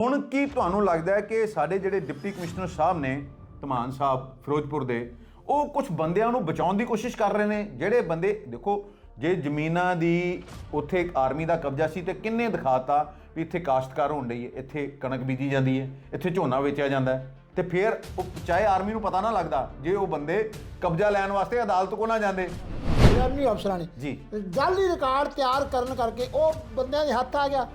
ਹੁਣ ਕੀ ਤੁਹਾਨੂੰ ਲੱਗਦਾ ਹੈ ਕਿ ਸਾਡੇ ਜਿਹੜੇ ਡਿਪਟੀ ਕਮਿਸ਼ਨਰ ਸਾਹਿਬ ਨੇ ਧਮਾਨ ਸਾਹਿਬ ਫਿਰੋਜ਼ਪੁਰ ਦੇ ਉਹ ਕੁਝ ਬੰਦਿਆਂ ਨੂੰ ਬਚਾਉਣ ਦੀ ਕੋਸ਼ਿਸ਼ ਕਰ ਰਹੇ ਨੇ? ਜਿਹੜੇ ਬੰਦੇ ਦੇਖੋ ਜੇ ਜ਼ਮੀਨਾਂ ਦੀ ਉੱਥੇ ਇੱਕ ਆਰਮੀ ਦਾ ਕਬਜ਼ਾ ਸੀ ਤੇ ਕਿੰਨੇ ਦਿਖਾਤਾ ਵੀ ਇੱਥੇ ਕਾਸ਼ਤਕਾਰ ਹੋਣ ਡਈ ਹੈ ਇੱਥੇ ਕਣਕ ਬੀਜੀ ਜਾਂਦੀ ਹੈ ਇੱਥੇ ਝੋਨਾ ਵੇਚਿਆ ਜਾਂਦਾ ਹੈ। ਤੇ ਫਿਰ ਉਹ ਚਾਹੇ ਆਰਮੀ ਨੂੰ ਪਤਾ ਨਾ ਲੱਗਦਾ ਜੇ ਉਹ ਬੰਦੇ ਕਬਜ਼ਾ ਲੈਣ ਵਾਸਤੇ ਅਦਾਲਤ ਕੋ ਨਾ ਜਾਂਦੇ। ਰੈਵਨਿਊ ਅਫਸਰਾਂ ਨੇ। ਜੀ। ਜਾਲੀ ਰਿਕਾਰਡ ਤਿਆਰ ਕਰਨ ਕਰਕੇ ਉਹ ਬੰਦਿਆਂ ਦੇ ਹੱਥ ਆ ਗਿਆ।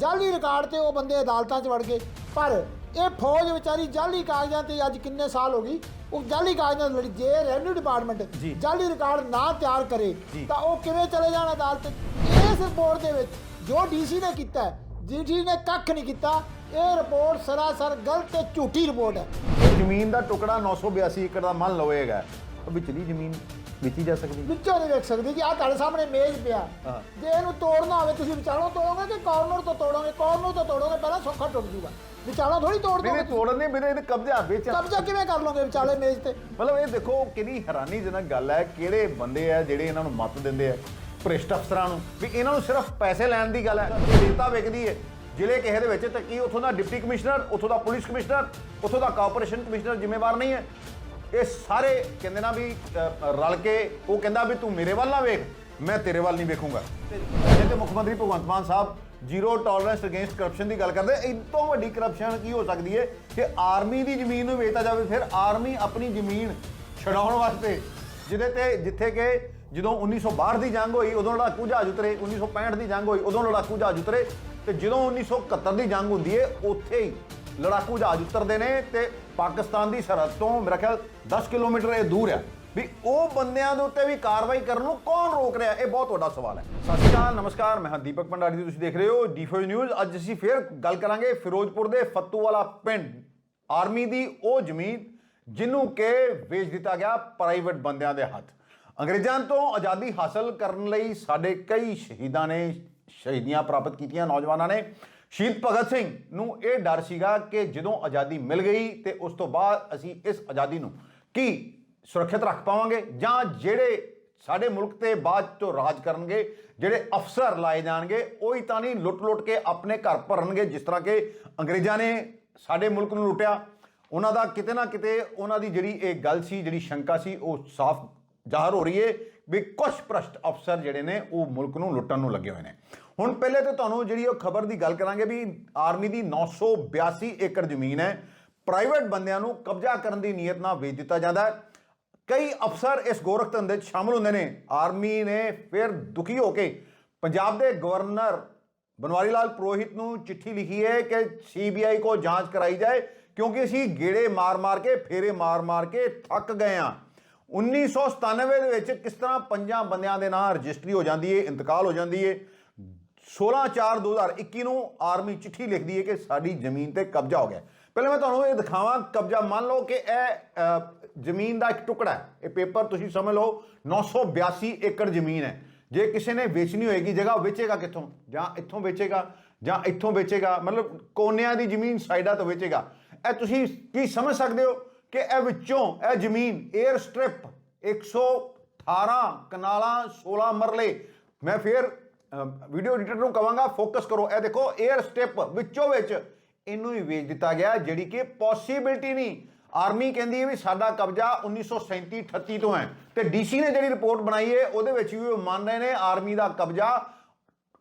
ਜਾਲੀ ਰਿਕਾਰਡ ਤੇ ਉਹ ਬੰਦੇ ਅਦਾਲਤਾਂ 'ਚ ਵੜ ਗਏ। ਪਰ ਇਹ ਫੌਜ ਵਿਚਾਰੀ ਜਾਲੀ ਕਾਗਜ਼ਾਂ ਤੇ ਅੱਜ ਕਿੰਨੇ ਸਾਲ ਹੋ ਗਈ? ਉਹ ਜਾਲੀ ਕਾਗਜ਼ਾਂ ਨਾਲ ਲੜੀ ਜੇ ਰੈਵਨਿਊ ਡਿਪਾਰਟਮੈਂਟ। ਜਾਲੀ ਰਿਕਾਰਡ ਨਾ ਤਿਆਰ ਕਰੇ। ਤਾਂ ਉਹ ਕਿਵੇਂ ਚਲੇ ਜਾਣ ਅਦਾਲਤ ਇਸ ਰਿਪੋਰਟ ਦੇ ਵਿੱਚ ਜੋ ਡੀਸੀ ਨੇ ਕੀਤਾ ਡੀਸੀ ਨੇ ਕੱਖ ਨਹੀਂ ਕੀਤਾ। ਇਹ ਰਿਪੋਰਟ ਸਰਾਸਰ ਗਲਤ ਤੇ ਝੂਠੀ ਰਿਪੋਰਟ ਹੈ। ਜ਼ਮੀਨ ਦਾ ਟੁਕੜਾ 982 ਏਕੜ ਦਾ ਮੰਨ ਉਹ ਵਿਚਲੀ ਜ਼ਮੀਨ। ਵੇਚੀ ਜਾ ਸਕਦੀ। ਵਿੱਚੋਂ ਨਹੀਂ ਵੇਖ ਸਕਦੇ ਕਿ ਆਹ ਤੁਹਾਡੇ ਸਾਹਮਣੇ ਮੇਜ਼ ਪਿਆ। ਹਾਂ। ਜੇ ਇਹਨੂੰ ਤੋੜਨਾ ਹੋਵੇ ਤੁਸੀਂ ਵਿਚਾਲੋਂ ਤੋੜੋਗੇ ਕਿ ਕਾਰਨਰ ਤੋਂ ਤੋੜੋਗੇ? ਕਾਰਨਰ ਤੋਂ ਤੋੜੋਗੇ ਪਹਿਲਾਂ ਸੌਖਾ ਟੁੱਟ ਜੂਗਾ ਵਿਚਾਲੋਂ ਥੋੜੀ ਤੋੜ ਮੇਰੇ ਦੋਗੇ। ਤੋੜਨ ਦੇ ਮੇਰੇ ਇਹਦੇ ਕਬਜ਼ਾ ਵੇਚ ਕਬਜ਼ਾ ਕਿਵੇਂ ਕਰ ਲੋਗੇ ਵਿਚਾਲੇ ਮੇਜ਼ ਤੇ? ਮਤਲਬ ਇਹ ਦੇਖੋ ਕਿੰਨੀ ਹੈਰਾਨੀਜਨਕ ਗੱਲ ਹੈ ਕਿਹੜੇ ਬੰਦੇ ਆ ਜਿਹੜੇ ਇਹਨਾਂ ਨੂੰ ਮੱਤ ਦਿੰਦੇ ਆ ਭ੍ਰਿਸ਼ਟ ਅਫਸਰਾਂ ਨੂੰ? ਵੀ ਇਹਨਾਂ ਨੂੰ ਸਿਰਫ ਪੈਸੇ ਲੈਣ ਦੀ ਗੱਲ ਹੈ ਰੇਤਾ ਵਿਕਦੀ ਹੈ ਜ਼ਿਲ੍ਹੇ ਕਿਸੇ ਦੇ ਵਿੱਚ ਤਾਂ ਕੀ ਉੱਥੋਂ ਦਾ ਡਿਪਟੀ ਕਮਿਸ਼ਨਰ ਉੱਥੋਂ ਦਾ ਪੁਲਿਸ ਕਮਿਸ਼ਨਰ ਉੱਥੋਂ ਦਾ ਕਾਰਪੋਰੇਸ਼ਨ ਕਮਿਸ਼ਨਰ ਜ਼ਿੰਮੇਵਾਰ ਨਹੀਂ ਹੈ? ਇਹ ਸਾਰੇ ਕਹਿੰਦੇ ਨਾ ਵੀ ਅ, ਰਲ ਕੇ ਉਹ ਕਹਿੰਦਾ ਵੀ ਤੂੰ ਮੇਰੇ ਵੱਲ ਨਾ ਵੇਖ ਮੈਂ ਤੇਰੇ ਵੱਲ ਨਹੀਂ ਵੇਖੂੰਗਾ। ਤੇ ਤੇ ਮੁੱਖ ਮੰਤਰੀ Bhagwant Mann Sahib zero tolerance against corruption ਦੀ ਗੱਲ ਕਰਦੇ ਇਹ ਤੋਂ ਵੱਡੀ ਕਰਪਸ਼ਨ ਕੀ ਹੋ ਸਕਦੀ ਹੈ? ਕਿ ਆਰਮੀ ਦੀ ਜ਼ਮੀਨ ਨੂੰ ਵੇਚਤਾ ਜਾਵੇ ਫਿਰ ਆਰਮੀ ਆਪਣੀ ਜ਼ਮੀਨ ਛਡਾਉਣ ਵਾਸਤੇ ਜਿਹਦੇ ਤੇ ਜਿੱਥੇ ਕਿ ਜਦੋਂ 1962 ਦੀ ਜੰਗ ਹੋਈ ਉਦੋਂ ਲੜਾਕੂ ਜਹਾਜ਼ ਉਤਰੇ 1965 ਦੀ ਜੰਗ ਹੋਈ ਉਦੋਂ ਲੜਾਕੂ ਜਹਾਜ਼ ਉਤਰੇ ਤੇ ਜਦੋਂ 1971 ਦੀ ਜੰਗ ਹੁੰਦੀ ਹੈ ਉੱਥੇ ਹੀ ਲੜਾਕੂ ਜਹਾਜ਼ ਉਤਰਦੇ ਨੇ ਤੇ ਪਾਕਿਸਤਾਨ ਦੀ ਸਰਹੱਦ ਤੋਂ ਮੇਰਾ ਖਿਆਲ 10 ਕਿਲੋਮੀਟਰ ਇਹ ਦੂਰ ਆ, ਵੀ ਉਹ ਬੰਦਿਆਂ ਦੇ ਉੱਤੇ ਵੀ ਕਾਰਵਾਈ ਕਰਨ ਨੂੰ ਕੌਣ ਰੋਕ ਰਿਹਾ, ਇਹ ਬਹੁਤ ਵੱਡਾ ਸਵਾਲ ਹੈ। ਸਤਿ ਸ਼੍ਰੀ ਅਕਾਲ, ਨਮਸਕਾਰ, ਮੈਂ ਹਾਂ ਦੀਪਕ ਭੰਡਾਰੀ ਜੀ ਤੁਸੀਂ ਦੇਖ ਰਹੇ ਹੋ ਡੀਫੋ ਨਿਊਜ਼ ਅੱਜ ਅਸੀਂ ਫੇਰ ਗੱਲ ਕਰਾਂਗੇ ਫਿਰੋਜ਼ਪੁਰ ਦੇ ਫੱਤੂ ਵਾਲਾ ਪਿੰਡ, ਆਰਮੀ ਦੀ ਉਹ ਜ਼ਮੀਨ ਜਿਹਨੂੰ ਕਿ ਵੇਚ ਦਿੱਤਾ ਗਿਆ ਪ੍ਰਾਈਵੇਟ ਬੰਦਿਆਂ ਦੇ ਹੱਥ। ਅੰਗਰੇਜ਼ਾਂ ਤੋਂ ਆਜ਼ਾਦੀ ਹਾਸਲ ਕਰਨ ਲਈ ਸਾਡੇ ਕਈ ਸ਼ਹੀਦਾਂ ਨੇ, ਸ਼ਹੀਦੀਆਂ ਪ੍ਰਾਪਤ ਕੀਤੀਆਂ ਨੌਜਵਾਨਾਂ ਨੇ। ਸ਼ਹੀਦ ਭਗਤ ਸਿੰਘ ਨੂੰ ਇਹ ਡਰ ਸੀਗਾ ਕਿ ਜਦੋਂ ਆਜ਼ਾਦੀ ਮਿਲ ਗਈ ਤੇ ਉਸ ਤੋਂ ਬਾਅਦ ਅਸੀਂ ਇਸ ਆਜ਼ਾਦੀ ਨੂੰ ਕੀ ਸੁਰੱਖਿਅਤ ਰੱਖ ਪਾਵਾਂਗੇ ਜਾਂ ਜਿਹੜੇ ਸਾਡੇ ਮੁਲਕ ਤੇ ਬਾਅਦ ਤੋਂ ਰਾਜ ਕਰਨਗੇ, ਜਿਹੜੇ ਅਫਸਰ ਲਾਏ ਜਾਣਗੇ, ਉਹ ਹੀ ਤਾਂ ਨਹੀਂ ਲੁੱਟ-ਲੁੱਟ ਕੇ ਆਪਣੇ ਘਰ ਭਰਨਗੇ ਜਿਸ ਤਰ੍ਹਾਂ ਕਿ ਅੰਗਰੇਜ਼ਾਂ ਨੇ ਸਾਡੇ ਮੁਲਕ ਨੂੰ ਲੁੱਟਿਆ। ਉਹਨਾਂ ਦਾ ਕਿਤੇ ਨਾ ਕਿਤੇ ਉਹਨਾਂ ਦੀ ਜਿਹੜੀ ਇਹ ਗੱਲ ਸੀ, ਜਿਹੜੀ ਸ਼ੰਕਾ ਸੀ, ਉਹ ਸਾਫ਼ ਜ਼ਾਹਰ ਹੋ ਰਹੀ ਹੈ ਵੀ ਕੁਝ ਭ੍ਰਸ਼ਟ ਅਫਸਰ ਜਿਹੜੇ ਨੇ, ਉਹ ਮੁਲਕ ਨੂੰ ਲੁੱਟਣ ਨੂੰ ਲੱਗੇ ਹੋਏ ਨੇ। ਹੁਣ ਪਹਿਲੇ ਤਾਂ ਤੁਹਾਨੂੰ ਜਿਹੜੀ ਉਹ ਖਬਰ ਦੀ ਗੱਲ ਕਰਾਂਗੇ ਵੀ ਆਰਮੀ ਦੀ 982 ਏਕੜ ਜ਼ਮੀਨ ਹੈ। ਪ੍ਰਾਈਵੇਟ ਬੰਦਿਆਂ ਨੂੰ ਕਬਜ਼ਾ ਕਰਨ ਦੀ ਨੀਅਤ ਨਾਲ ਵੇਚ ਦਿੱਤਾ ਜਾਂਦਾ ਹੈ। ਕਈ ਅਫਸਰ ਇਸ ਗੋਰਖ ਧੰਦੇ 'ਚ ਸ਼ਾਮਲ ਹੁੰਦੇ ਨੇ। ਆਰਮੀ ਨੇ ਫਿਰ ਦੁਖੀ ਹੋ ਕੇ ਪੰਜਾਬ ਦੇ ਗਵਰਨਰ ਬਨਵਾਰੀ ਲਾਲ ਪੁਰੋਹਿਤ ਨੂੰ ਚਿੱਠੀ ਲਿਖੀ ਹੈ ਕਿ ਸੀਬੀਆਈ ਕੋ ਜਾਂਚ ਕਰਾਈ ਜਾਏ, ਕਿਉਂਕਿ ਅਸੀਂ ਗੇੜੇ ਮਾਰ-ਮਾਰ ਕੇ, ਫੇਰੇ ਮਾਰ-ਮਾਰ ਕੇ ਥੱਕ ਗਏ ਹਾਂ। 1997 ਦੇ ਵਿੱਚ ਕਿਸ ਤਰ੍ਹਾਂ ਪੰਜਾਂ ਬੰਦਿਆਂ ਦੇ ਨਾਂ ਰਜਿਸਟਰੀ ਹੋ ਜਾਂਦੀ ਹੈ ਇੰਤਕਾਲ ਹੋ ਜਾਂਦੀ ਹੈ 16/4/2021 ਨੂੰ ਆਰਮੀ ਚਿੱਠੀ ਲਿਖਦੀ ਹੈ ਕਿ ਸਾਡੀ ਜ਼ਮੀਨ ਤੇ ਕਬਜ਼ਾ ਹੋ ਗਿਆ। ਪਹਿਲਾਂ ਮੈਂ ਤੁਹਾਨੂੰ ਇਹ ਦਿਖਾਵਾਂ, ਕਬਜ਼ਾ ਮੰਨ ਲਓ ਕਿ ਇਹ ਜ਼ਮੀਨ ਦਾ ਇੱਕ ਟੁਕੜਾ ਹੈ। ਇਹ ਪੇਪਰ ਤੁਸੀਂ ਸਮਝ ਲਓ 982 ਏਕੜ ਜ਼ਮੀਨ ਹੈ। ਜੇ ਕਿਸੇ ਨੇ ਵੇਚਣੀ ਹੋਏਗੀ, ਜਗ੍ਹਾ ਵੇਚੇਗਾ ਕਿੱਥੋਂ? ਜਾਂ ਇੱਥੋਂ ਵੇਚੇਗਾ, ਜਾਂ ਇੱਥੋਂ ਵੇਚੇਗਾ? ਮਤਲਬ ਕੋਨਿਆਂ ਦੀ ਜ਼ਮੀਨ ਸਾਈਡਾਂ ਤੋਂ ਵੇਚੇਗਾ। ਇਹ ਤੁਸੀਂ ਕੀ ਸਮਝ ਸਕਦੇ ਹੋ? ਕਿ ਇਹ ਵਿੱਚੋਂ ਇਹ ਜ਼ਮੀਨ 에ਅਰ ਸਟ੍ਰਿਪ 118 ਕਨਾਲਾਂ 16 ਮਰਲੇ। ਮੈਂ ਫਿਰ ਵੀਡੀਓ ਐਡੀਟਰ ਨੂੰ ਕਵਾਂਗਾ ਫੋਕਸ ਕਰੋ। ਇਹ ਦੇਖੋ 에ਅਰ ਸਟ੍ਰਿਪ ਵਿੱਚੋਂ ਵਿੱਚ ਇਹਨੂੰ ਹੀ ਵੇਚ ਦਿੱਤਾ ਗਿਆ, ਜਿਹੜੀ ਕਿ ਪੋਸੀਬਿਲਟੀ ਨਹੀਂ। ਆਰਮੀ ਕਹਿੰਦੀ ਹੈ ਵੀ ਸਾਡਾ ਕਬਜ਼ਾ 1937 38 ਤੋਂ ਹੈ। ਤੇ ਡੀਸੀ ਨੇ ਜਿਹੜੀ ਰਿਪੋਰਟ ਬਣਾਈ ਹੈ, ਉਹਦੇ ਵਿੱਚ ਵੀ ਉਹ ਮੰਨ ਰਹੇ ਨੇ ਆਰਮੀ ਦਾ ਕਬਜ਼ਾ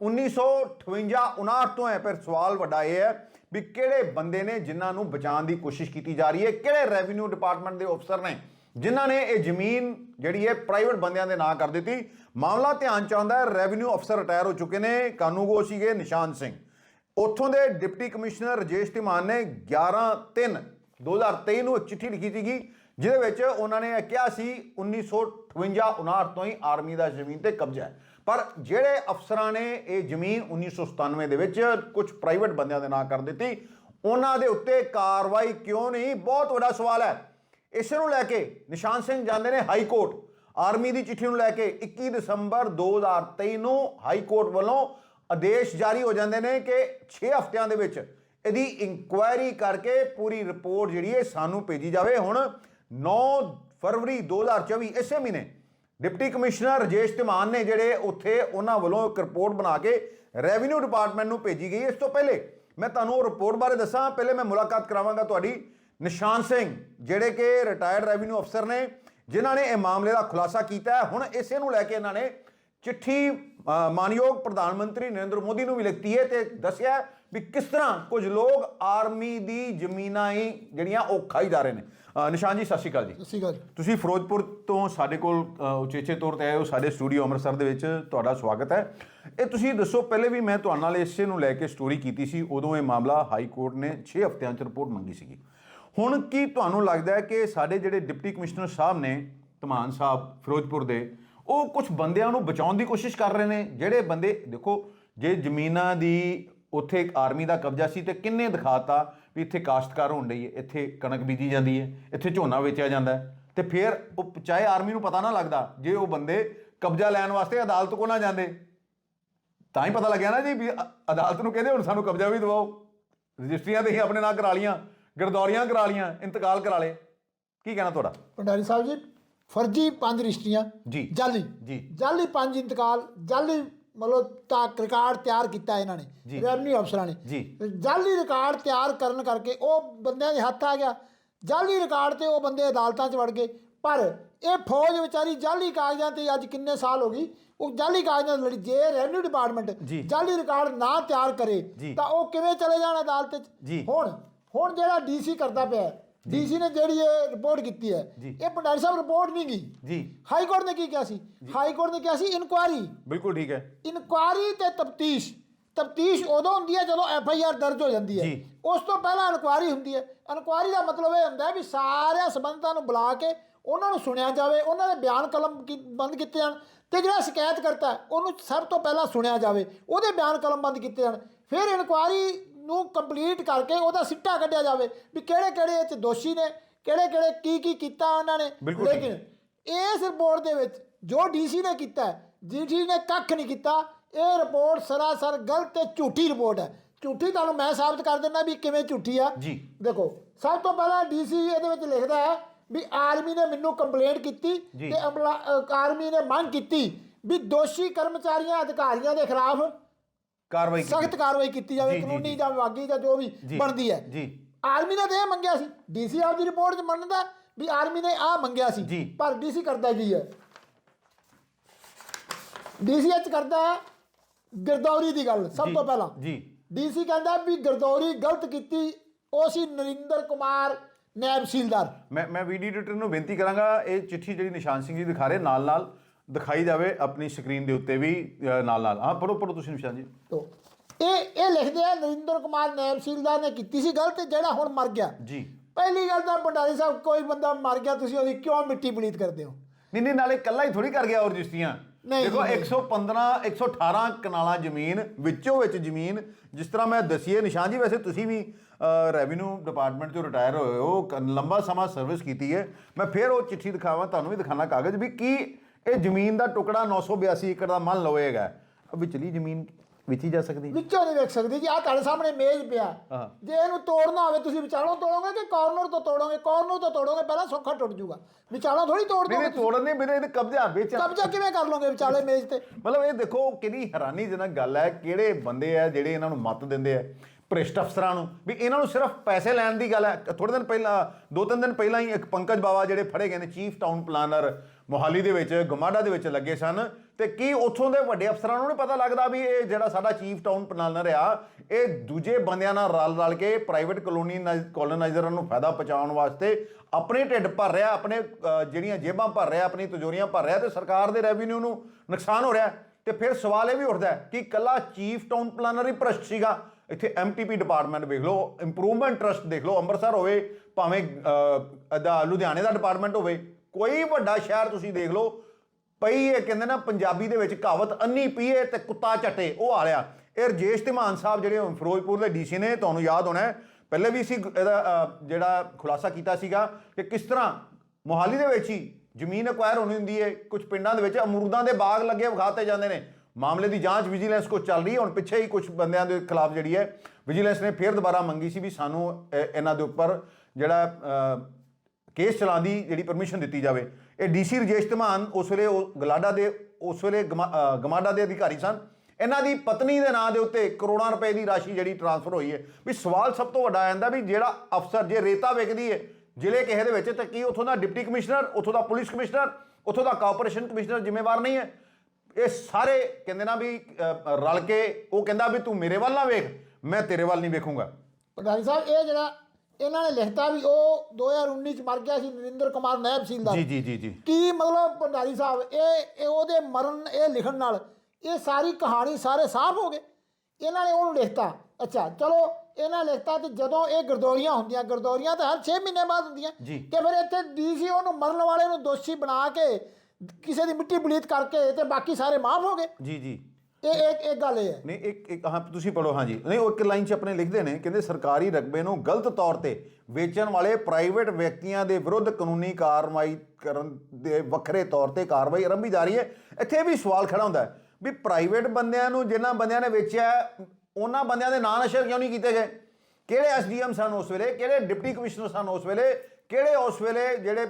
1958 59 ਤੋਂ ਹੈ ਪਰ ਸਵਾਲ ਵੱਡਾ ਇਹ ਹੈ ਵੀ ਕਿਹੜੇ ਬੰਦੇ ਨੇ ਜਿਨ੍ਹਾਂ ਨੂੰ ਬਚਾਉਣ ਦੀ ਕੋਸ਼ਿਸ਼ ਕੀਤੀ ਜਾ ਰਹੀ ਹੈ? ਕਿਹੜੇ ਰੈਵਨਿਊ ਡਿਪਾਰਟਮੈਂਟ ਦੇ ਅਫਸਰ ਨੇ ਜਿਨ੍ਹਾਂ ਨੇ ਇਹ ਜ਼ਮੀਨ ਜਿਹੜੀ ਹੈ ਪ੍ਰਾਈਵੇਟ ਬੰਦਿਆਂ ਦੇ ਨਾਂ ਕਰ ਦਿੱਤੀ? ਮਾਮਲਾ ਧਿਆਨ ਚ ਆਉਂਦਾ ਹੈ ਰੈਵਨਿਊ ਅਫਸਰ ਰਿਟਾਇਰ ਹੋ ਚੁੱਕੇ ਨੇ, ਕਾਨੂੰਗੋ ਸੀਗੇ ਨਿਸ਼ਾਨ ਸਿੰਘ। ਉੱਥੋਂ ਦੇ ਡਿਪਟੀ ਕਮਿਸ਼ਨਰ ਰਜੇਸ਼ ਧੀਮਾਨ ਨੇ 11 3 2023 ਨੂੰ ਇੱਕ ਚਿੱਠੀ ਲਿਖੀ ਸੀਗੀ, ਜਿਹਦੇ ਵਿੱਚ ਉਹਨਾਂ ਨੇ ਕਿਹਾ ਸੀ 1958 59 ਤੋਂ ਹੀ ਆਰਮੀ ਦਾ ਜ਼ਮੀਨ ਤੇ ਕਬਜ਼ਾ ਹੈ। ਪਰ ਜਿਹੜੇ ਅਫਸਰਾਂ ਨੇ ਇਹ ਜ਼ਮੀਨ 1997 ਦੇ ਵਿੱਚ ਕੁਝ ਪ੍ਰਾਈਵੇਟ ਬੰਦਿਆਂ ਦੇ ਨਾਂ ਕਰ ਦਿੱਤੀ, ਉਹਨਾਂ ਦੇ ਉੱਤੇ ਕਾਰਵਾਈ ਕਿਉਂ ਨਹੀਂ? ਬਹੁਤ ਵੱਡਾ ਸਵਾਲ ਹੈ। ਇਸ ਨੂੰ ਲੈ ਕੇ ਨਿਸ਼ਾਨ ਸਿੰਘ ਜਾਂਦੇ ਨੇ ਹਾਈ ਕੋਰਟ। ਆਰਮੀ ਦੀ ਚਿੱਠੀ ਨੂੰ ਲੈ ਕੇ 21 ਦਸੰਬਰ 2023 ਨੂੰ ਹਾਈ ਕੋਰਟ ਵੱਲੋਂ ਆਦੇਸ਼ ਜਾਰੀ ਹੋ ਜਾਂਦੇ ਨੇ ਕਿ 6 ਹਫ਼ਤਿਆਂ ਦੇ ਵਿੱਚ ਇਹਦੀ ਇਨਕੁਆਇਰੀ ਕਰਕੇ ਪੂਰੀ ਰਿਪੋਰਟ ਜਿਹੜੀ ਹੈ ਸਾਨੂੰ ਭੇਜੀ ਜਾਵੇ। ਹੁਣ 9 ਫਰਵਰੀ 2024 ਇਸੇ ਮਹੀਨੇ ਡਿਪਟੀ ਕਮਿਸ਼ਨਰ ਰਜੇਸ਼ ਧਮਾਨ ਨੇ ਜਿਹੜੇ ਉੱਥੇ ਉਹਨਾਂ ਵੱਲੋਂ ਇੱਕ ਰਿਪੋਰਟ ਬਣਾ ਕੇ ਰੈਵਨਿਊ ਡਿਪਾਰਟਮੈਂਟ ਨੂੰ ਭੇਜੀ ਗਈ ਇਸ ਤੋਂ ਪਹਿਲੇ ਮੈਂ ਤੁਹਾਨੂੰ ਉਹ ਰਿਪੋਰਟ ਬਾਰੇ ਦੱਸਾਂ। ਪਹਿਲੇ ਮੈਂ ਮੁਲਾਕਾਤ ਕਰਾਵਾਂਗਾ ਤੁਹਾਡੀ। ਨਿਸ਼ਾਨ ਸਿੰਘ, ਜਿਹੜੇ ਕਿ ਰਿਟਾਇਰਡ ਰੈਵਨਿਊ ਅਫਸਰ ਨੇ, ਜਿਨ੍ਹਾਂ ਨੇ ਇਹ ਮਾਮਲੇ ਦਾ ਖੁਲਾਸਾ ਕੀਤਾ ਹੈ। ਹੁਣ ਇਸੇ ਨੂੰ ਲੈ ਕੇ ਇਹਨਾਂ ਨੇ ਚਿੱਠੀ ਮਾਨਯੋਗ ਪ੍ਰਧਾਨ ਮੰਤਰੀ ਨਰਿੰਦਰ ਮੋਦੀ ਨੂੰ ਵੀ ਲਿਖਤੀ ਹੈ ਤੇ ਦੱਸਿਆ ਵੀ ਕਿਸ ਤਰ੍ਹਾਂ ਕੁਝ ਲੋਕ ਆਰਮੀ ਦੀ ਜ਼ਮੀਨਾਂ ਹੀ ਜਿਹੜੀਆਂ ਉਹ ਖਾਈ ਜਾ ਰਹੇ ਨੇ। ਅ, ਨਿਸ਼ਾਨ ਜੀ ਸਤਿ ਸ਼੍ਰੀ ਅਕਾਲ ਜੀ। ਅਸੀਂ ਗੱਲ ਤੁਸੀਂ ਫਿਰੋਜ਼ਪੁਰ ਤੋਂ ਸਾਡੇ ਕੋਲ ਅ, ਉਚੇਚੇ ਤੌਰ ਤੇ ਆਏ ਹੋ ਸਾਡੇ ਸਟੂਡੀਓ ਅੰਮ੍ਰਿਤਸਰ ਦੇ ਵਿੱਚ ਤੁਹਾਡਾ ਸਵਾਗਤ ਹੈ। ਇਹ ਤੁਸੀਂ ਦੱਸੋ ਪਹਿਲੇ ਵੀ ਮੈਂ ਤੁਹਾਡੇ ਨਾਲ ਇਸੇ ਨੂੰ ਲੈ ਕੇ ਸਟੋਰੀ ਕੀਤੀ ਸੀ ਉਦੋਂ ਇਹ ਮਾਮਲਾ ਹਾਈ ਕੋਰਟ ਨੇ 6 ਹਫ਼ਤਿਆਂ 'ਚ ਰਿਪੋਰਟ ਮੰਗੀ ਸੀਗੀ। ਹੁਣ ਕੀ ਤੁਹਾਨੂੰ ਲੱਗਦਾ ਹੈ ਕਿ ਸਾਡੇ ਜਿਹੜੇ ਡਿਪਟੀ ਕਮਿਸ਼ਨਰ ਸਾਹਿਬ ਨੇ ਧਮਾਨ ਸਾਹਿਬ ਫਿਰੋਜ਼ਪੁਰ ਦੇ ਉਹ ਕੁਝ ਬੰਦਿਆਂ ਨੂੰ ਬਚਾਉਣ ਦੀ ਕੋਸ਼ਿਸ਼ ਕਰ ਰਹੇ ਨੇ? ਜਿਹੜੇ ਬੰਦੇ ਦੇਖੋ ਜੇ ਜ਼ਮੀਨਾਂ ਦੀ ਉੱਥੇ ਇੱਕ ਆਰਮੀ ਦਾ ਕਬਜ਼ਾ ਸੀ ਤੇ ਕਿੰਨੇ ਦਿਖਾਤਾ ਵੀ ਇੱਥੇ ਕਾਸ਼ਤਕਾਰ ਹੋਣ ਹੈ ਇੱਥੇ ਕਣਕ ਬੀਜੀ ਜਾਂਦੀ ਹੈ ਇੱਥੇ ਝੋਨਾ ਵੇਚਿਆ ਜਾਂਦਾ ਹੈ। ਤੇ ਫਿਰ ਉਹ ਚਾਹੇ ਆਰਮੀ ਨੂੰ ਪਤਾ ਨਾ ਲੱਗਦਾ ਜੇ ਉਹ ਬੰਦੇ ਕਬਜ਼ਾ ਲੈਣ ਵਾਸਤੇ ਅਦਾਲਤ ਕੋ ਨਾ ਜਾਂਦੇ ਤਾਂ ਹੀ ਪਤਾ ਲੱਗਿਆ ਨਾ ਜੀ ਵੀ ਅਦਾਲਤ ਨੂੰ ਕਹਿੰਦੇ ਹੁਣ ਸਾਨੂੰ ਕਬਜ਼ਾ ਵੀ ਦਿਵਾਓ। ਰਜਿਸਟਰੀਆਂ ਤੇ ਹੀ ਆਪਣੇ ਨਾਂ ਕਰਾ ਲੀਆਂ ਗਰਦੌਰੀਆਂ ਕਰਾ ਲੀਆਂ ਇੰਤਕਾਲ ਕਰਾ ਲੇ ਕੀ ਕਹਿਣਾ ਤੁਹਾਡਾ? ਭੰਡਾਰੀ ਸਾਹਿਬ ਜੀ ਫਰਜ਼ੀ ਪੰਜ ਰਿਸ਼ਤੀਆਂ ਜੀ। ਜਾਲੀ। ਜੀ। ਜਾਲੀ ਪੰਜ ਇੰਤਕਾਲ ਜਾਲੀ ਮਤਲਬ ਤਾਂ ਰਿਕਾਰਡ ਤਿਆਰ ਕੀਤਾ ਇਹਨਾਂ ਨੇ। ਰੈਵਨਿਊ ਅਫਸਰਾਂ ਨੇ। ਜਾਲੀ ਰਿਕਾਰਡ ਤਿਆਰ ਕਰਨ ਕਰਕੇ ਉਹ ਬੰਦਿਆਂ ਦੇ ਹੱਥ ਆ ਗਿਆ ਜਾਲੀ ਰਿਕਾਰਡ ਤੇ ਉਹ ਬੰਦੇ ਅਦਾਲਤਾਂ 'ਚ ਵੜ ਗਏ ਪਰ ਇਹ ਫੌਜ ਵਿਚਾਰੀ ਜਾਲੀ ਕਾਗਜ਼ਾਂ ਤੇ ਅੱਜ ਕਿੰਨੇ ਸਾਲ ਹੋ ਗਈ ਉਹ ਜਾਲੀ ਕਾਗਜ਼ਾਂ ਲੜੀ ਜੇ ਰੈਵਨਿਊ ਡਿਪਾਰਟਮੈਂਟ। ਜਾਲੀ ਰਿਕਾਰਡ ਨਾ ਤਿਆਰ ਕਰੇ। ਤਾਂ ਉਹ ਕਿਵੇਂ ਚਲੇ ਜਾਣ ਅਦਾਲਤ 'ਚ। ਹੁਣ ਹੁਣ ਜਿਹੜਾ ਡੀਸੀ ਕਰਦਾ ਪਿਆ ਡੀਸੀ ਨੇ ਜਿਹੜੀ ਇਹ ਰਿਪੋਰਟ ਕੀਤੀ ਹੈ ਜੀ। ਇਹ ਭੰਡਾਰੀ ਸਾਹਿਬ ਰਿਪੋਰਟ ਨਹੀਂ ਗਈ। ਜੀ। ਹਾਈ ਕੋਰਟ ਨੇ ਕੀ ਕਿਹਾ ਸੀ? ਹਾਈ ਕੋਰਟ ਨੇ ਕਿਹਾ ਸੀ ਇਨਕੁਆਰੀ ਬਿਲਕੁਲ ਠੀਕ ਹੈ। ਇਨਕੁਆਰੀ ਤੇ ਤਫਤੀਸ਼। ਤਫਤੀਸ਼ ਉਦੋਂ ਹੁੰਦੀ ਹੈ ਜਦੋਂ ਐਫ ਆਈ ਆਰ ਦਰਜ ਹੋ ਜਾਂਦੀ ਹੈ। ਜੀ। ਉਸ ਤੋਂ ਪਹਿਲਾਂ ਇਨਕੁਆਰੀ ਹੁੰਦੀ ਹੈ। ਇਨਕੁਆਰੀ ਦਾ ਮਤਲਬ ਇਹ ਹੁੰਦਾ ਹੈ ਵੀ ਸਾਰਿਆਂ ਸਬੰਧਤਾਂ ਨੂੰ ਬੁਲਾ ਕੇ ਉਹਨਾਂ ਨੂੰ ਸੁਣਿਆ ਜਾਵੇ ਉਹਨਾਂ ਦੇ ਬਿਆਨ ਕਲਮ ਕੀ- ਬੰਦ ਕੀਤੇ ਜਾਣ ਤੇ ਜਿਹੜਾ ਸ਼ਿਕਾਇਤ ਕਰਤਾ ਹੈ, ਉਹਨੂੰ ਸਭ ਤੋਂ ਪਹਿਲਾਂ ਸੁਣਿਆ ਜਾਵੇ ਉਹਦੇ ਬਿਆਨ ਕਲਮ ਬੰਦ ਕੀਤੇ ਜਾਣ। ਫਿਰ ਇਨਕੁਆਰੀ ਨੂੰ ਕੰਪਲੀਟ ਕਰਕੇ ਉਹਦਾ ਸਿੱਟਾ ਕੱਢਿਆ ਜਾਵੇ ਵੀ ਕਿਹੜੇ ਕਿਹੜੇ ਇਹ ਚ ਦੋਸ਼ੀ ਨੇ ਕਿਹੜੇ ਕਿਹੜੇ ਕੀ ਕੀ ਕੀਤਾ ਉਹਨਾਂ ਨੇ। ਲੇਕਿਨ ਇਸ ਰਿਪੋਰਟ ਦੇ ਵਿੱਚ ਜੋ ਡੀਸੀ ਨੇ ਕੀਤਾ ਡੀਸੀ ਨੇ ਕੱਖ ਨਹੀਂ ਕੀਤਾ ਇਹ ਰਿਪੋਰਟ ਸਰਾਸਰ ਗਲਤ ਤੇ ਝੂਠੀ ਰਿਪੋਰਟ ਹੈ ਝੂਠੀ ਤੁਹਾਨੂੰ ਮੈਂ ਸਾਬਤ ਕਰ ਦਿੰਦਾ ਵੀ ਕਿਵੇਂ ਝੂਠੀ ਆ ਜੀ। ਦੇਖੋ ਸਭ ਤੋਂ ਪਹਿਲਾਂ ਡੀਸੀ ਇਹਦੇ ਵਿੱਚ ਲਿਖਦਾ ਹੈ ਵੀ ਆਰਮੀ ਨੇ ਮੈਨੂੰ ਕੰਪਲੇਂਟ ਕੀਤੀ। ਤੇ ਆਰਮੀ ਨੇ ਮੰਗ ਕੀਤੀ ਵੀ ਦੋਸ਼ੀ ਕਰਮਚਾਰੀਆਂ ਅਧਿਕਾਰੀਆਂ ਦੇ ਖਿਲਾਫ ਕਾਰਵਾਈ ਕੀਤੀ। ਸਖਤ ਕਾਰਵਾਈ ਕੀਤੀ ਜਾਵੇ ਕਾਨੂੰਨੀ ਜੀ। ਵਿਭਾਗੀ ਜਾਂ ਜੋ ਵੀ। ਬਣਦੀ ਹੈ ਜੀ ਆਰਮੀ ਨੇ ਇਹ ਮੰਗਿਆ ਸੀ ਡੀਸੀ ਆਪਦੀ ਰਿਪੋਰਟ 'ਚ ਮੰਨਦਾ ਵੀ ਆਰਮੀ ਨੇ ਆ ਮੰਗਿਆ ਸੀ। ਪਰ ਡੀਸੀ ਕਰਦਾ ਕੀ ਹੈ ਡੀਸੀਐਚ ਕਰਦਾ ਹੈ ਗਿਰਦੌਰੀ ਦੀ ਗੱਲ ਸਭ ਤੋਂ ਪਹਿਲਾਂ ਜੀ ਡੀਸੀ ਕਹਿੰਦਾ ਵੀ ਗਿਰਦੌਰੀ ਗਲਤ ਕੀਤੀ ਉਹ ਸੀ ਨਰਿੰਦਰ ਕੁਮਾਰ ਨਾਇਬ ਤਹਿਸੀਲਦਾਰ ਮੈਂ ਮੈਂ ਵੀਡੀਓ ਐਡੀਟਰ ਨੂੰ ਬੇਨਤੀ ਕਰਾਂਗਾ ਇਹ ਚਿੱਠੀ ਜਿਹੜੀ ਨਿਸ਼ਾਨ ਸਿੰਘ ਜੀ ਦਿਖਾ ਰਹੇ ਨਾਲ ਨਾਲ ਦਿਖਾਈ ਜਾਵੇ ਆਪਣੀ ਸਕਰੀਨ ਦੇ ਉੱਤੇ ਵੀ ਨਾਲ ਨਾਲ। ਹਾਂ ਪੜੋ ਪੜੋ ਤੁਸੀਂ ਨਿਸ਼ਾਨ ਜੀ। ਤੋ ਇਹ ਇਹ ਲਿਖਦੇ ਆ ਨਰਿੰਦਰ ਕੁਮਾਰ ਨਾਇਬ ਤਹਿਸੀਲਦਾਰ ਨੇ ਕੀਤੀ ਸੀ ਗਲਤ ਜਿਹੜਾ ਹੁਣ ਮਰ ਗਿਆ। ਜੀ। ਪਹਿਲੀ ਗੱਲ ਤਾਂ ਭੰਡਾਰੀ ਸਾਹਿਬ ਕੋਈ ਬੰਦਾ ਮਰ ਗਿਆ ਤੁਸੀਂ ਉਹਦੀ ਕਿਉਂ ਮਿੱਟੀ ਪਲੀਤ ਕਰਦੇ ਹੋ? ਨਹੀਂ ਨਹੀਂ ਨਾਲੇ ਕੱਲਾ ਹੀ ਥੋੜੀ ਕਰ ਗਿਆ ਔਰ ਰਜਿਸਟਰੀਆਂ ਨਹੀਂ, ਦੇਖੋ ਨਹੀਂ। 115 118 ਕਨਾਲਾਂ ਜ਼ਮੀਨ ਵਿੱਚੋਂ ਵਿੱਚ ਜ਼ਮੀਨ ਜਿਸ ਤਰ੍ਹਾਂ ਮੈਂ ਦਸੀਏ ਨਿਸ਼ਾਨ ਜੀ ਵੈਸੇ ਤੁਸੀਂ ਵੀ ਰੈਵਨਿਊ ਡਿਪਾਰਟਮੈਂਟ ਤੋਂ ਰਿਟਾਇਰ ਹੋਏ ਹੋ ਲੰਬਾ ਸਮਾਂ ਸਰਵਿਸ ਕੀਤੀ ਹੈ। ਮੈਂ ਫਿਰ ਉਹ ਚਿੱਠੀ ਦਿਖਾਵਾਂ ਤੁਹਾਨੂੰ ਵੀ ਦਿਖਾਣਾ ਕਾਗਜ਼ ਵੀ ਕੀ ਇਹ ਜ਼ਮੀਨ ਦਾ ਟੁਕੜਾ 982 ਏਕੜ ਦਾ ਮੰਨ ਲਓ ਹੈਗਾ। ਵਿਚਲੀ ਜ਼ਮੀਨ ਵਿੱਚ ਜਾ ਸਕਦੀ ਵਿੱਚੋਂ ਨਹੀਂ ਵੇਖ ਸਕਦੀ ਜੀ ਆ ਤੁਹਾਡੇ ਸਾਹਮਣੇ ਮੇਜ਼ ਪਿਆ। ਜੇ ਇਹਨੂੰ ਤੋੜਨਾ ਹੋਵੇ ਤੁਸੀਂ ਵਿਚਾਲੋਂ ਤੋੜੋਗੇ ਕਿ ਕਾਰਨਰ ਤੋਂ ਤੋੜੋਗੇ? ਕਾਰਨਰ ਤੋਂ ਤੋੜੋਗੇ ਪਹਿਲਾਂ ਸੌਖਾ ਟੁੱਟ ਜਾਊਗਾ। ਵਿਚਾਲੋਂ ਥੋੜੀ ਤੋੜ ਨਹੀਂ ਨਹੀਂ ਦੋਗੇ ਤੋੜਨ ਨਹੀਂ ਮੇਰੇ ਇਹਦੇ ਕਬਜ਼ਾ ਵਿੱਚ ਕਬਜ਼ਾ ਕਿਵੇਂ ਕਰ ਲਓਗੇ ਵਿਚਾਲੇ ਮੇਜ਼ ਤੇ? ਮਤਲਬ ਇਹ ਦੇਖੋ ਕਿੰਨੀ ਹੈਰਾਨੀਜਨਕ ਗੱਲ ਹੈ ਕਿਹੜੇ ਬੰਦੇ ਆ ਜਿਹੜੇ ਇਹਨਾਂ ਨੂੰ ਮਤ ਦਿੰਦੇ ਆ ਭ੍ਰਿਸ਼ਟ ਅਫਸਰਾਂ ਨੂੰ। ਵੀ ਇਹਨਾਂ ਨੂੰ ਸਿਰਫ ਪੈਸੇ ਲੈਣ ਦੀ ਗੱਲ ਹੈ। ਥੋੜੇ ਦਿਨ ਪਹਿਲਾਂ ਦੋ ਤਿੰਨ ਦਿਨ ਪਹਿਲਾਂ ਹੀ ਇੱਕ ਪੰਕਜ ਬਾਵਾ ਜਿਹੜੇ ਫੜੇ ਗਏ ਨੇ ਚੀਫ ਟਾਊਨ ਪਲਾਨਰ ਮੋਹਾਲੀ ਦੇ ਵਿੱਚ ਗਮਾਡਾ ਦੇ ਵਿੱਚ ਲੱਗੇ ਸਨ ਤੇ ਕੀ ਉੱਥੋਂ ਦੇ ਵੱਡੇ ਅਫਸਰਾਂ ਨੂੰ ਨਹੀਂ ਪਤਾ ਲੱਗਦਾ ਵੀ ਇਹ ਜਿਹੜਾ ਸਾਡਾ ਚੀਫ ਟਾਊਨ ਪਲਾਨਰ ਆ ਇਹ ਦੂਜੇ ਬੰਦਿਆਂ ਨਾਲ ਰਲ ਰਲ ਕੇ ਪ੍ਰਾਈਵੇਟ ਕਲੋਨੀ ਕੋਲੋਨਾਈਜ਼ਰਾਂ ਨੂੰ ਫਾਇਦਾ ਪਹੁੰਚਾਉਣ ਵਾਸਤੇ ਆਪਣੇ ਢਿੱਡ ਭਰ ਰਿਹਾ ਆਪਣੇ ਜਿਹੜੀਆਂ ਜੇਬਾਂ ਭਰ ਰਿਹਾ ਆਪਣੀ ਤਿਜੋਰੀਆਂ ਭਰ ਰਿਹਾ ਤੇ ਸਰਕਾਰ ਦੇ ਰੈਵਨਿਊ ਨੂੰ ਨੁਕਸਾਨ ਹੋ ਰਿਹਾ। ਤੇ ਫਿਰ ਸਵਾਲ ਇਹ ਵੀ ਉੱਠਦਾ ਕਿ ਕੱਲਾ ਚੀਫ ਟਾਊਨ ਪਲਾਨਰ ਹੀ ਭ੍ਰਸ਼ਟ ਸੀਗਾ। ਇੱਥੇ ਐਮਟੀਪੀ ਡਿਪਾਰਟਮੈਂਟ ਵੇਖ ਲਓ ਇੰਪਰੂਵਮੈਂਟ ਟਰਸਟ ਦੇਖ ਲਓ ਅੰਮ੍ਰਿਤਸਰ ਹੋਵੇ ਭਾਵੇਂ ਅ, ਲੁਧਿਆਣੇ ਦਾ ਡਿਪਾਰਟਮੈਂਟ ਹੋਵੇ। ਕੋਈ ਵੱਡਾ ਸ਼ਹਿਰ ਤੁਸੀਂ ਦੇਖ ਲਓ, ਪਈ ਇਹ ਕਹਿੰਦੇ ਨਾ ਪੰਜਾਬੀ ਦੇ ਵਿੱਚ ਕਹਾਵਤ, ਅੰਨੀ ਪੀਏ ਤੇ ਕੁੱਤਾ ਚੱਟੇ, ਉਹ ਆ ਲਿਆ ਇਹ ਰਜੇਸ਼ ਧਮਾਨ ਸਾਹਿਬ ਜਿਹੜੇ ਫਿਰੋਜ਼ਪੁਰ ਦੇ ਡੀਸੀ ਨੇ, ਤੁਹਾਨੂੰ ਯਾਦ ਹੋਣਾ ਪਹਿਲੇ ਵੀ ਸੀ ਇਹਦਾ ਜਿਹੜਾ ਖੁਲਾਸਾ ਕੀਤਾ ਸੀਗਾ ਕਿ ਕਿਸ ਤਰ੍ਹਾਂ ਮੋਹਾਲੀ ਦੇ ਵਿੱਚ ਹੀ ਜ਼ਮੀਨ ਅਕਵਾਇਰ ਹੋਣੀ ਹੁੰਦੀ ਹੈ, ਕੁਝ ਪਿੰਡਾਂ ਦੇ ਵਿੱਚ ਅਮਰੂਦਾਂ ਦੇ ਬਾਗ ਲੱਗੇ ਵਿਖਾਤੇ ਜਾਂਦੇ ਨੇ। ਮਾਮਲੇ ਦੀ ਜਾਂਚ ਵਿਜੀਲੈਂਸ ਕੋਲ ਚੱਲ ਰਹੀ ਹੈ, ਹੁਣ ਪਿੱਛੇ ਹੀ ਕੁਝ ਬੰਦਿਆਂ ਦੇ ਖਿਲਾਫ ਜਿਹੜੀ ਹੈ ਵਿਜੀਲੈਂਸ ਨੇ ਫੇਰ ਦੁਬਾਰਾ ਮੰਗੀ ਸੀ ਵੀ ਸਾਨੂੰ ਇਹ- ਇਹਨਾਂ ਦੇ ਉੱਪਰ ਜਿਹੜਾ ਕੇਸ ਚਲਾਉਣ ਦੀ ਜਿਹੜੀ ਪਰਮਿਸ਼ਨ ਦਿੱਤੀ ਜਾਵੇ। ਇਹ ਡੀਸੀ ਰਜੇਸ਼ ਧਮਾਨ ਉਸ ਵੇਲੇ ਉਹ ਗਲਾਡਾ ਦੇ ਉਸ ਵੇਲੇ ਗਮਾ- ਗਮਾਡਾ ਦੇ ਅਧਿਕਾਰੀ ਸਨ। ਇਹਨਾਂ ਦੀ ਪਤਨੀ ਦੇ ਨਾਂ ਦੇ ਉੱਤੇ ਕਰੋੜਾਂ ਰੁਪਏ ਦੀ ਰਾਸ਼ੀ ਜਿਹੜੀ ਟ੍ਰਾਂਸਫਰ ਹੋਈ ਹੈ। ਵੀ ਸਵਾਲ ਸਭ ਤੋਂ ਵੱਡਾ ਆ ਜਾਂਦਾ ਵੀ ਜਿਹੜਾ ਅਫਸਰ ਜੇ ਰੇਤਾ ਵਿਕਦੀ ਹੈ ਜ਼ਿਲ੍ਹੇ ਕਿਸੇ ਦੇ ਵਿੱਚ, ਤਾਂ ਕੀ ਉੱਥੋਂ ਦਾ ਡਿਪਟੀ ਕਮਿਸ਼ਨਰ, ਉੱਥੋਂ ਦਾ ਪੁਲਿਸ ਕਮਿਸ਼ਨਰ, ਉੱਥੋਂ ਦਾ ਕਾਰਪੋਰੇਸ਼ਨ ਕਮਿਸ਼ਨਰ ਜ਼ਿੰਮੇਵਾਰ ਨਹੀਂ ਹੈ? ਇਹ ਸਾਰੇ ਕਹਿੰਦੇ ਨਾ ਵੀ ਰਲ ਕੇ ਉਹ ਕਹਿੰਦਾ ਵੀ ਤੂੰ ਮੇਰੇ ਵੱਲ ਨਾ ਵੇਖ, ਮੈਂ ਤੇਰੇ ਵੱਲ ਨਹੀਂ ਵੇਖੂੰਗਾ। ਪ੍ਰਧਾਨ ਸਾਹਿਬ, ਇਹ ਜਿਹੜਾ ਇਹਨਾਂ ਨੇ ਲਿਖਤਾ ਵੀ ਉਹ 2019 ਚ ਮਰ ਗਿਆ ਸੀ ਨਰਿੰਦਰ ਕੁਮਾਰ ਨਾਇਬ ਤਹਿਸੀਲਦਾਰ ਜੀ ਜੀ ਜੀ ਜੀ। ਕੀ ਮਤਲਬ ਭੰਡਾਰੀ ਸਾਹਿਬ ਇਹ ਇਹ ਉਹਦੇ ਮਰਨ ਇਹ ਲਿਖਣ ਨਾਲ ਇਹ ਸਾਰੀ ਕਹਾਣੀ ਸਾਰੇ ਸਾਫ਼ ਹੋ ਗਏ? ਇਹਨਾਂ ਨੇ ਉਹਨੂੰ ਲਿਖਤਾ। ਅੱਛਾ ਚਲੋ ਇਹਨਾਂ ਲਿਖਤਾ ਤੇ ਜਦੋਂ ਇਹ ਗਰਦੌਰੀਆਂ ਹੁੰਦੀਆਂ ਗਰਦੌਰੀਆਂ ਤਾਂ ਹਰ 6 ਮਹੀਨੇ ਬਾਅਦ ਹੁੰਦੀਆਂ। ਤੇ ਫਿਰ ਇੱਥੇ ਡੀਸੀ ਉਹਨੂੰ ਮਰਨ ਵਾਲੇ ਨੂੰ ਦੋਸ਼ੀ ਬਣਾ ਕੇ ਕਿਸੇ ਦੀ ਮਿੱਟੀ ਬਲੀਤ ਕਰਕੇ ਤੇ ਬਾਕੀ ਸਾਰੇ ਮਾਫ ਹੋ ਗਏ। ਜੀ ਜੀ। ਇਹ ਇੱਕ ਇੱਕ ਗੱਲ ਇਹ ਹੈ। ਨਹੀਂ, ਇੱਕ ਇੱਕ ਹਾਂ, ਤੁਸੀਂ ਪੜੋ ਹਾਂਜੀ। ਨਹੀਂ, ਉਹ ਇੱਕ ਲਾਈਨ 'ਚ ਆਪਣੇ ਲਿਖਦੇ ਨੇ ਕਹਿੰਦੇ, ਸਰਕਾਰੀ ਰਕਬੇ ਨੂੰ ਗਲਤ ਤੌਰ ਤੇ ਵੇਚਣ ਵਾਲੇ ਪ੍ਰਾਈਵੇਟ ਵਿਅਕਤੀਆਂ ਦੇ ਵਿਰੁੱਧ ਕਾਨੂੰਨੀ ਕਾਰਵਾਈ ਕਰਨ ਦੇ ਵੱਖਰੇ ਤੌਰ ਤੇ ਕਾਰਵਾਈ ਆਰੰਭੀ ਜਾ ਰਹੀ ਹੈ। ਇੱਥੇ ਵੀ ਸਵਾਲ ਖੜਾ ਹੁੰਦਾ ਹੈ ਵੀ ਪ੍ਰਾਈਵੇਟ ਬੰਦਿਆਂ ਨੂੰ ਜਿਨ੍ਹਾਂ ਬੰਦਿਆਂ ਨੇ ਵੇਚਿਆ, ਉਹਨਾਂ ਬੰਦਿਆਂ ਦੇ ਨਾਂ ਨਸ਼ਰ ਕਿਉਂ ਨਹੀਂ ਕੀਤੇ ਗਏ? ਕਿਹੜੇ ਐਸਡੀਐਮ ਸਨ ਉਸ ਵੇਲੇ? ਕਿਹੜੇ ਡਿਪਟੀ ਕਮਿਸ਼ਨਰ ਸਨ ਉਸ ਵੇਲੇ? ਕਿਹੜੇ ਉਸ ਵੇਲੇ ਜਿਹੜੇ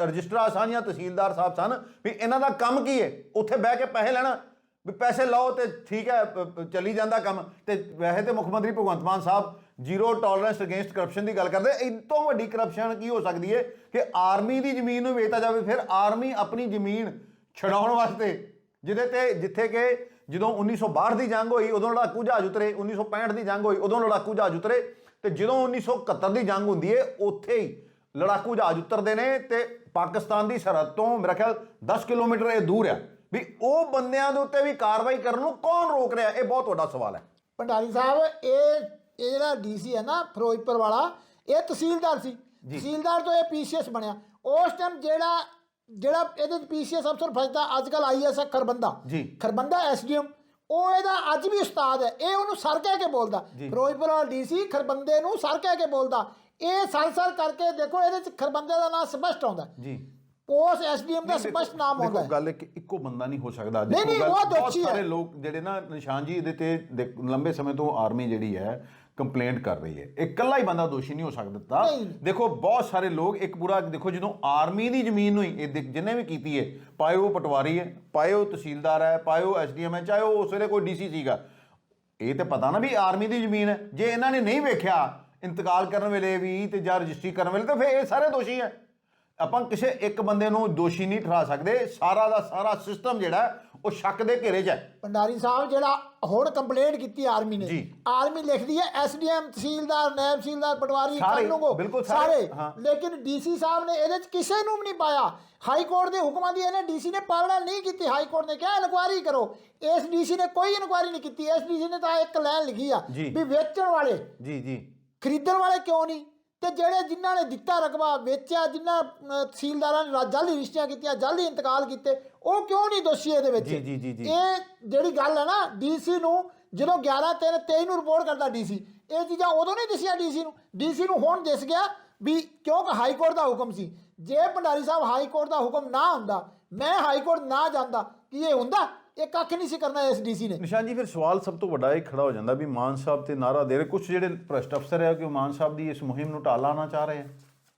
ਰਜਿਸਟਰਾਰ ਸਨ ਜਾਂ ਤਹਿਸੀਲਦਾਰ ਸਾਹਿਬ ਸਨ ਵੀ ਇਹਨਾਂ ਦਾ ਕੰਮ ਕੀ ਹੈ? ਉੱਥੇ ਬਹਿ ਕੇ ਪੈਸੇ ਲੈਣਾ। ਵੀ ਪੈਸੇ ਲਓ ਤੇ ਠੀਕ ਹੈ ਚੱਲੀ ਜਾਂਦਾ ਕੰਮ। ਤੇ ਵੈਸੇ ਤੇ ਮੁੱਖ ਮੰਤਰੀ Bhagwant Mann Sahib zero tolerance against corruption ਦੀ ਗੱਲ ਕਰਦੇ। ਇਹ ਤੋਂ ਵੱਡੀ ਕਰਪਸ਼ਨ ਕੀ ਹੋ ਸਕਦੀ ਹੈ ਕਿ ਆਰਮੀ ਦੀ ਜ਼ਮੀਨ ਨੂੰ ਵੇਚਤਾ ਜਾਵੇ, ਫਿਰ ਆਰਮੀ ਆਪਣੀ ਜ਼ਮੀਨ ਛਡਾਉਣ ਵਾਸਤੇ। ਜਿਹਦੇ ਤੇ ਜਿੱਥੇ ਕਿ ਜਦੋਂ 1962 ਦੀ ਜੰਗ ਹੋਈ, ਉਦੋਂ ਲੜਾਕੂ ਜਹਾਜ਼ ਉਤਰੇ। 1965 ਦੀ ਜੰਗ ਹੋਈ, ਉਦੋਂ ਲੜਾਕੂ ਜਹਾਜ਼ ਉਤਰੇ। ਤੇ ਜਦੋਂ 1971 ਦੀ ਜੰਗ ਹੁੰਦੀ ਹੈ, ਉੱਥੇ ਹੀ ਲੜਾਕੂ ਜਹਾਜ਼ ਉਤਰਦੇ ਨੇ ਤੇ ਪਾਕਿਸਤਾਨ ਦੀ ਸਰਹੱਦ ਤੋਂ ਮੇਰਾ ਖਿਆਲ 10 ਕਿਲੋਮੀਟਰ ਇਹ ਦੂਰ ਆ। ਵੀ ਉਹ ਬੰਦਿਆਂ ਦੇ ਉੱਤੇ ਵੀ ਕਾਰਵਾਈ ਕਰਨ ਨੂੰ ਕੌਣ ਰੋਕ ਰਿਹਾ? ਇਹ ਬਹੁਤ ਵੱਡਾ ਸਵਾਲ ਹੈ। ਭੰਡਾਰੀ ਸਾਹਿਬ ਇਹ ਇਹ ਜਿਹੜਾ ਡੀਸੀ ਹੈ ਨਾ ਫਿਰੋਜ਼ਪੁਰ ਵਾਲਾ ਇਹ ਤਹਿਸੀਲਦਾਰ ਸੀ। ਤਹਿਸੀਲਦਾਰ ਤੋਂ ਇਹ ਪੀਸੀਐਸ ਬਣਿਆ। ਉਸ ਟਾਈਮ ਜਿਹੜਾ ਜਿਹੜਾ ਇਹਦੇ ਪੀਸੀਐਸ ਅਫਸਰ ਫਸਦਾ ਅੱਜ ਕੱਲ ਆਈਐਸ ਹੈ ਖਰਬੰਦਾ। ਜੀ। ਖਰਬੰਦਾ ਐਸਡੀਐਮ ਉਹ ਇਹਦਾ ਅੱਜ ਵੀ ਉਸਤਾਦ ਹੈ। ਇਹ ਉਹਨੂੰ ਸਰ ਕਹਿ ਕੇ ਬੋਲਦਾ। ਫਿਰੋਜ਼ਪੁਰ ਵਾਲਾ ਡੀਸੀ ਖਰਬੰਦੇ ਨੂੰ ਸਰ ਕਹਿ ਕੇ ਬੋਲਦਾ। ਇਹ ਸਰ ਸਰ ਕਰਕੇ ਦੇਖੋ ਇਹਦੇ ਚ ਖਰਬੰਦੇ ਦਾ ਨਾਮ ਸਪਸ਼ਟ ਆਉਂਦਾ। ਜੀ। ਉਸ ਐਸਡੀਐਮ ਦਾ ਸਪਸ਼ਟ ਨਾਮ ਆਉਂਦਾ ਹੈ। ਗੱਲ ਇੱਕ ਇੱਕੋ ਬੰਦਾ ਨਹੀਂ ਹੋ ਸਕਦਾ। ਨਹੀਂ, ਨਹੀਂ, ਉਹ ਬਹੁਤ ਦੋਸ਼ੀ ਹੈ। ਸਾਰੇ ਲੋਕ ਜਿਹੜੇ ਨਾ ਨਿਸ਼ਾਨ ਜੀ ਇਹਦੇ ਤੇ ਲੰਬੇ ਸਮੇਂ ਤੋਂ ਆਰਮੀ ਜਿਹੜੀ ਹੈ ਕੰਪਲੇਂਟ ਕਰ ਰਹੀ ਹੈ। ਇਕੱਲਾ ਹੀ ਬੰਦਾ ਦੋਸ਼ੀ ਨਹੀਂ ਹੋ ਸਕਦਾ। ਦੇਖੋ ਬਹੁਤ ਸਾਰੇ ਲੋਕ ਇੱਕ ਪੂਰਾ ਦੇਖੋ ਜਦੋਂ ਆਰਮੀ ਦੀ ਜ਼ਮੀਨ ਨੂੰ ਹੀ ਇਹ ਜਿਹਨੇ ਵੀ ਕੀਤੀ ਹੈ ਪਾਏ ਉਹ ਪਟਵਾਰੀ ਹੈ ਪਾਏ ਉਹ ਤਹਿਸੀਲਦਾਰ ਹੈ ਪਾਏ ਉਹ ਐਸਡੀਐਮ ਹੈ ਚਾਹੇ ਉਹ ਉਸ ਵੇਲੇ ਕੋਈ ਡੀਸੀ ਸੀਗਾ। ਇਹ ਤੇ ਪਤਾ ਨਾ ਵੀ ਆਰਮੀ ਦੀ ਜ਼ਮੀਨ ਹੈ। ਜੇ ਇਹਨਾਂ ਨੇ ਨਹੀਂ ਵੇਖਿਆ ਇੰਤਕਾਲ ਕਰਨ ਵੇਲੇ ਵੀ ਤੇ ਜਾਂ ਰਜਿਸਟਰੀ ਕਰਨ ਵੇਲੇ ਤਾਂ ਫਿਰ ਇਹ ਸਾਰੇ ਦੋਸ਼ੀ ਹੈ। ਆਪਾਂ ਕਿਸੇ ਇੱਕ ਬੰਦੇ ਨੂੰ ਦੋਸ਼ੀ ਨਹੀਂ ਠਹਿਰਾ ਸਕਦੇ। ਸਾਰਾ ਦਾ ਸਾਰਾ ਸਿਸਟਮ ਜਿਹੜਾ ਉਹ ਸ਼ੱਕ ਦੇ ਘੇਰੇ 'ਚ ਹੈ। ਭੰਡਾਰੀ ਸਾਹਿਬ ਜਿਹੜਾ ਹੁਣ ਕੰਪਲੇਂਟ ਕੀਤੀ ਆਰਮੀ ਨੇ। ਆਰਮੀ ਲਿਖਦੀ ਹੈ ਐਸਡੀਐਮ ਤਹਿਸੀਲਦਾਰ ਨਾਇਬ ਤਹਿਸੀਲਦਾਰ ਪਟਵਾਰੀ ਕਾਨੂੰਗੋ ਸਾਰੇ। ਲੇਕਿਨ ਡੀਸੀ ਸਾਹਿਬ ਨੇ ਇਹਦੇ ਚ ਕਿਸੇ ਨੂੰ ਵੀ ਨਹੀਂ ਪਾਇਆ। ਹਾਈ ਕੋਰਟ ਦੇ ਹੁਕਮਾਂ ਦੀ ਇਹਨੇ ਡੀਸੀ ਨੇ ਪਾਲਣਾ ਨਹੀਂ ਕੀਤੀ। ਹਾਈ ਕੋਰਟ ਨੇ ਕਿਹਾ ਇਨਕੁਆਇਰੀ ਕਰੋ। ਇਸ ਡੀਸੀ ਨੇ ਕੋਈ ਇਨਕੁਆਇਰੀ ਨਹੀਂ ਕੀਤੀ। ਇਸ ਡੀਸੀ ਨੇ ਤਾਂ ਇੱਕ ਲਾਈਨ ਲਿਖੀ ਆ। ਵੀ ਵੇਚਣ ਵਾਲੇ ਜੀ ਜੀ। ਖਰੀਦਣ ਵਾਲੇ ਕਿਉਂ ਨਹੀਂ? ਤੇ ਜਿਹੜੇ ਜਿਨ੍ਹਾਂ ਨੇ ਦਿੱਤਾ ਰਕਬਾ ਵੇਚਿਆ ਜਿਨ੍ਹਾਂ ਤਹਿਸੀਲਦਾਰਾਂ ਨੇ ਰਾ- ਜਾਲੀ ਰਜਿਸਟਰੀਆਂ ਕੀਤੀਆਂ ਜਾਲੀ ਇੰਤਕਾਲ ਕੀਤੇ ਉਹ ਕਿਉਂ ਨਹੀਂ ਦੋਸ਼ੀ ਇਹਦੇ ਵਿੱਚ? ਜੀ, ਜੀ, ਜੀ, ਜੀ। ਇਹ ਜਿਹੜੀ ਗੱਲ ਹੈ ਨਾ ਡੀਸੀ ਨੂੰ ਜਦੋਂ 11 3 23 ਨੂੰ ਰਿਪੋਰਟ ਕਰਦਾ ਡੀਸੀ ਇਹ ਚੀਜ਼ਾਂ ਉਦੋਂ ਨਹੀਂ ਦਿਸੀਆਂ ਡੀਸੀ ਨੂੰ। ਡੀਸੀ ਨੂੰ ਹੁਣ ਦਿਸ ਗਿਆ ਵੀ ਕਿਉਂਕਿ ਹਾਈ ਕੋਰਟ ਦਾ ਹੁਕਮ ਸੀ। ਜੇ ਭੰਡਾਰੀ ਸਾਹਿਬ ਹਾਈ ਕੋਰਟ ਦਾ ਹੁਕਮ ਨਾ ਹੁੰਦਾ ਮੈਂ ਹਾਈ ਕੋਰਟ ਨਾ ਜਾਂਦਾ ਕੀ ਇਹ ਹੁੰਦਾ? ਇਹ ਕੱਖ ਨਹੀਂ ਸੀ ਕਰਨਾ ਇਸ ਡੀਸੀ ਨੇ। ਨਿਸ਼ਾਨ ਜੀ ਫਿਰ ਸਵਾਲ ਸਭ ਤੋਂ ਵੱਡਾ ਇਹ ਖੜਾ ਹੋ ਜਾਂਦਾ ਵੀ ਮਾਨ ਸਾਹਿਬ ਤੇ ਨਾਰਾ ਦੇ ਰਹੇ। ਕੁਝ ਜਿਹੜੇ ਭ੍ਰਸ਼ਟ ਅਫਸਰ ਹੈ ਕਿ ਉਹ ਮਾਨ ਸਾਹਿਬ ਦੀ ਇਸ ਮੁਹਿੰਮ ਨੂੰ ਟਾਲਾਣਾ ਚਾਹ ਰਹੇ ਆ?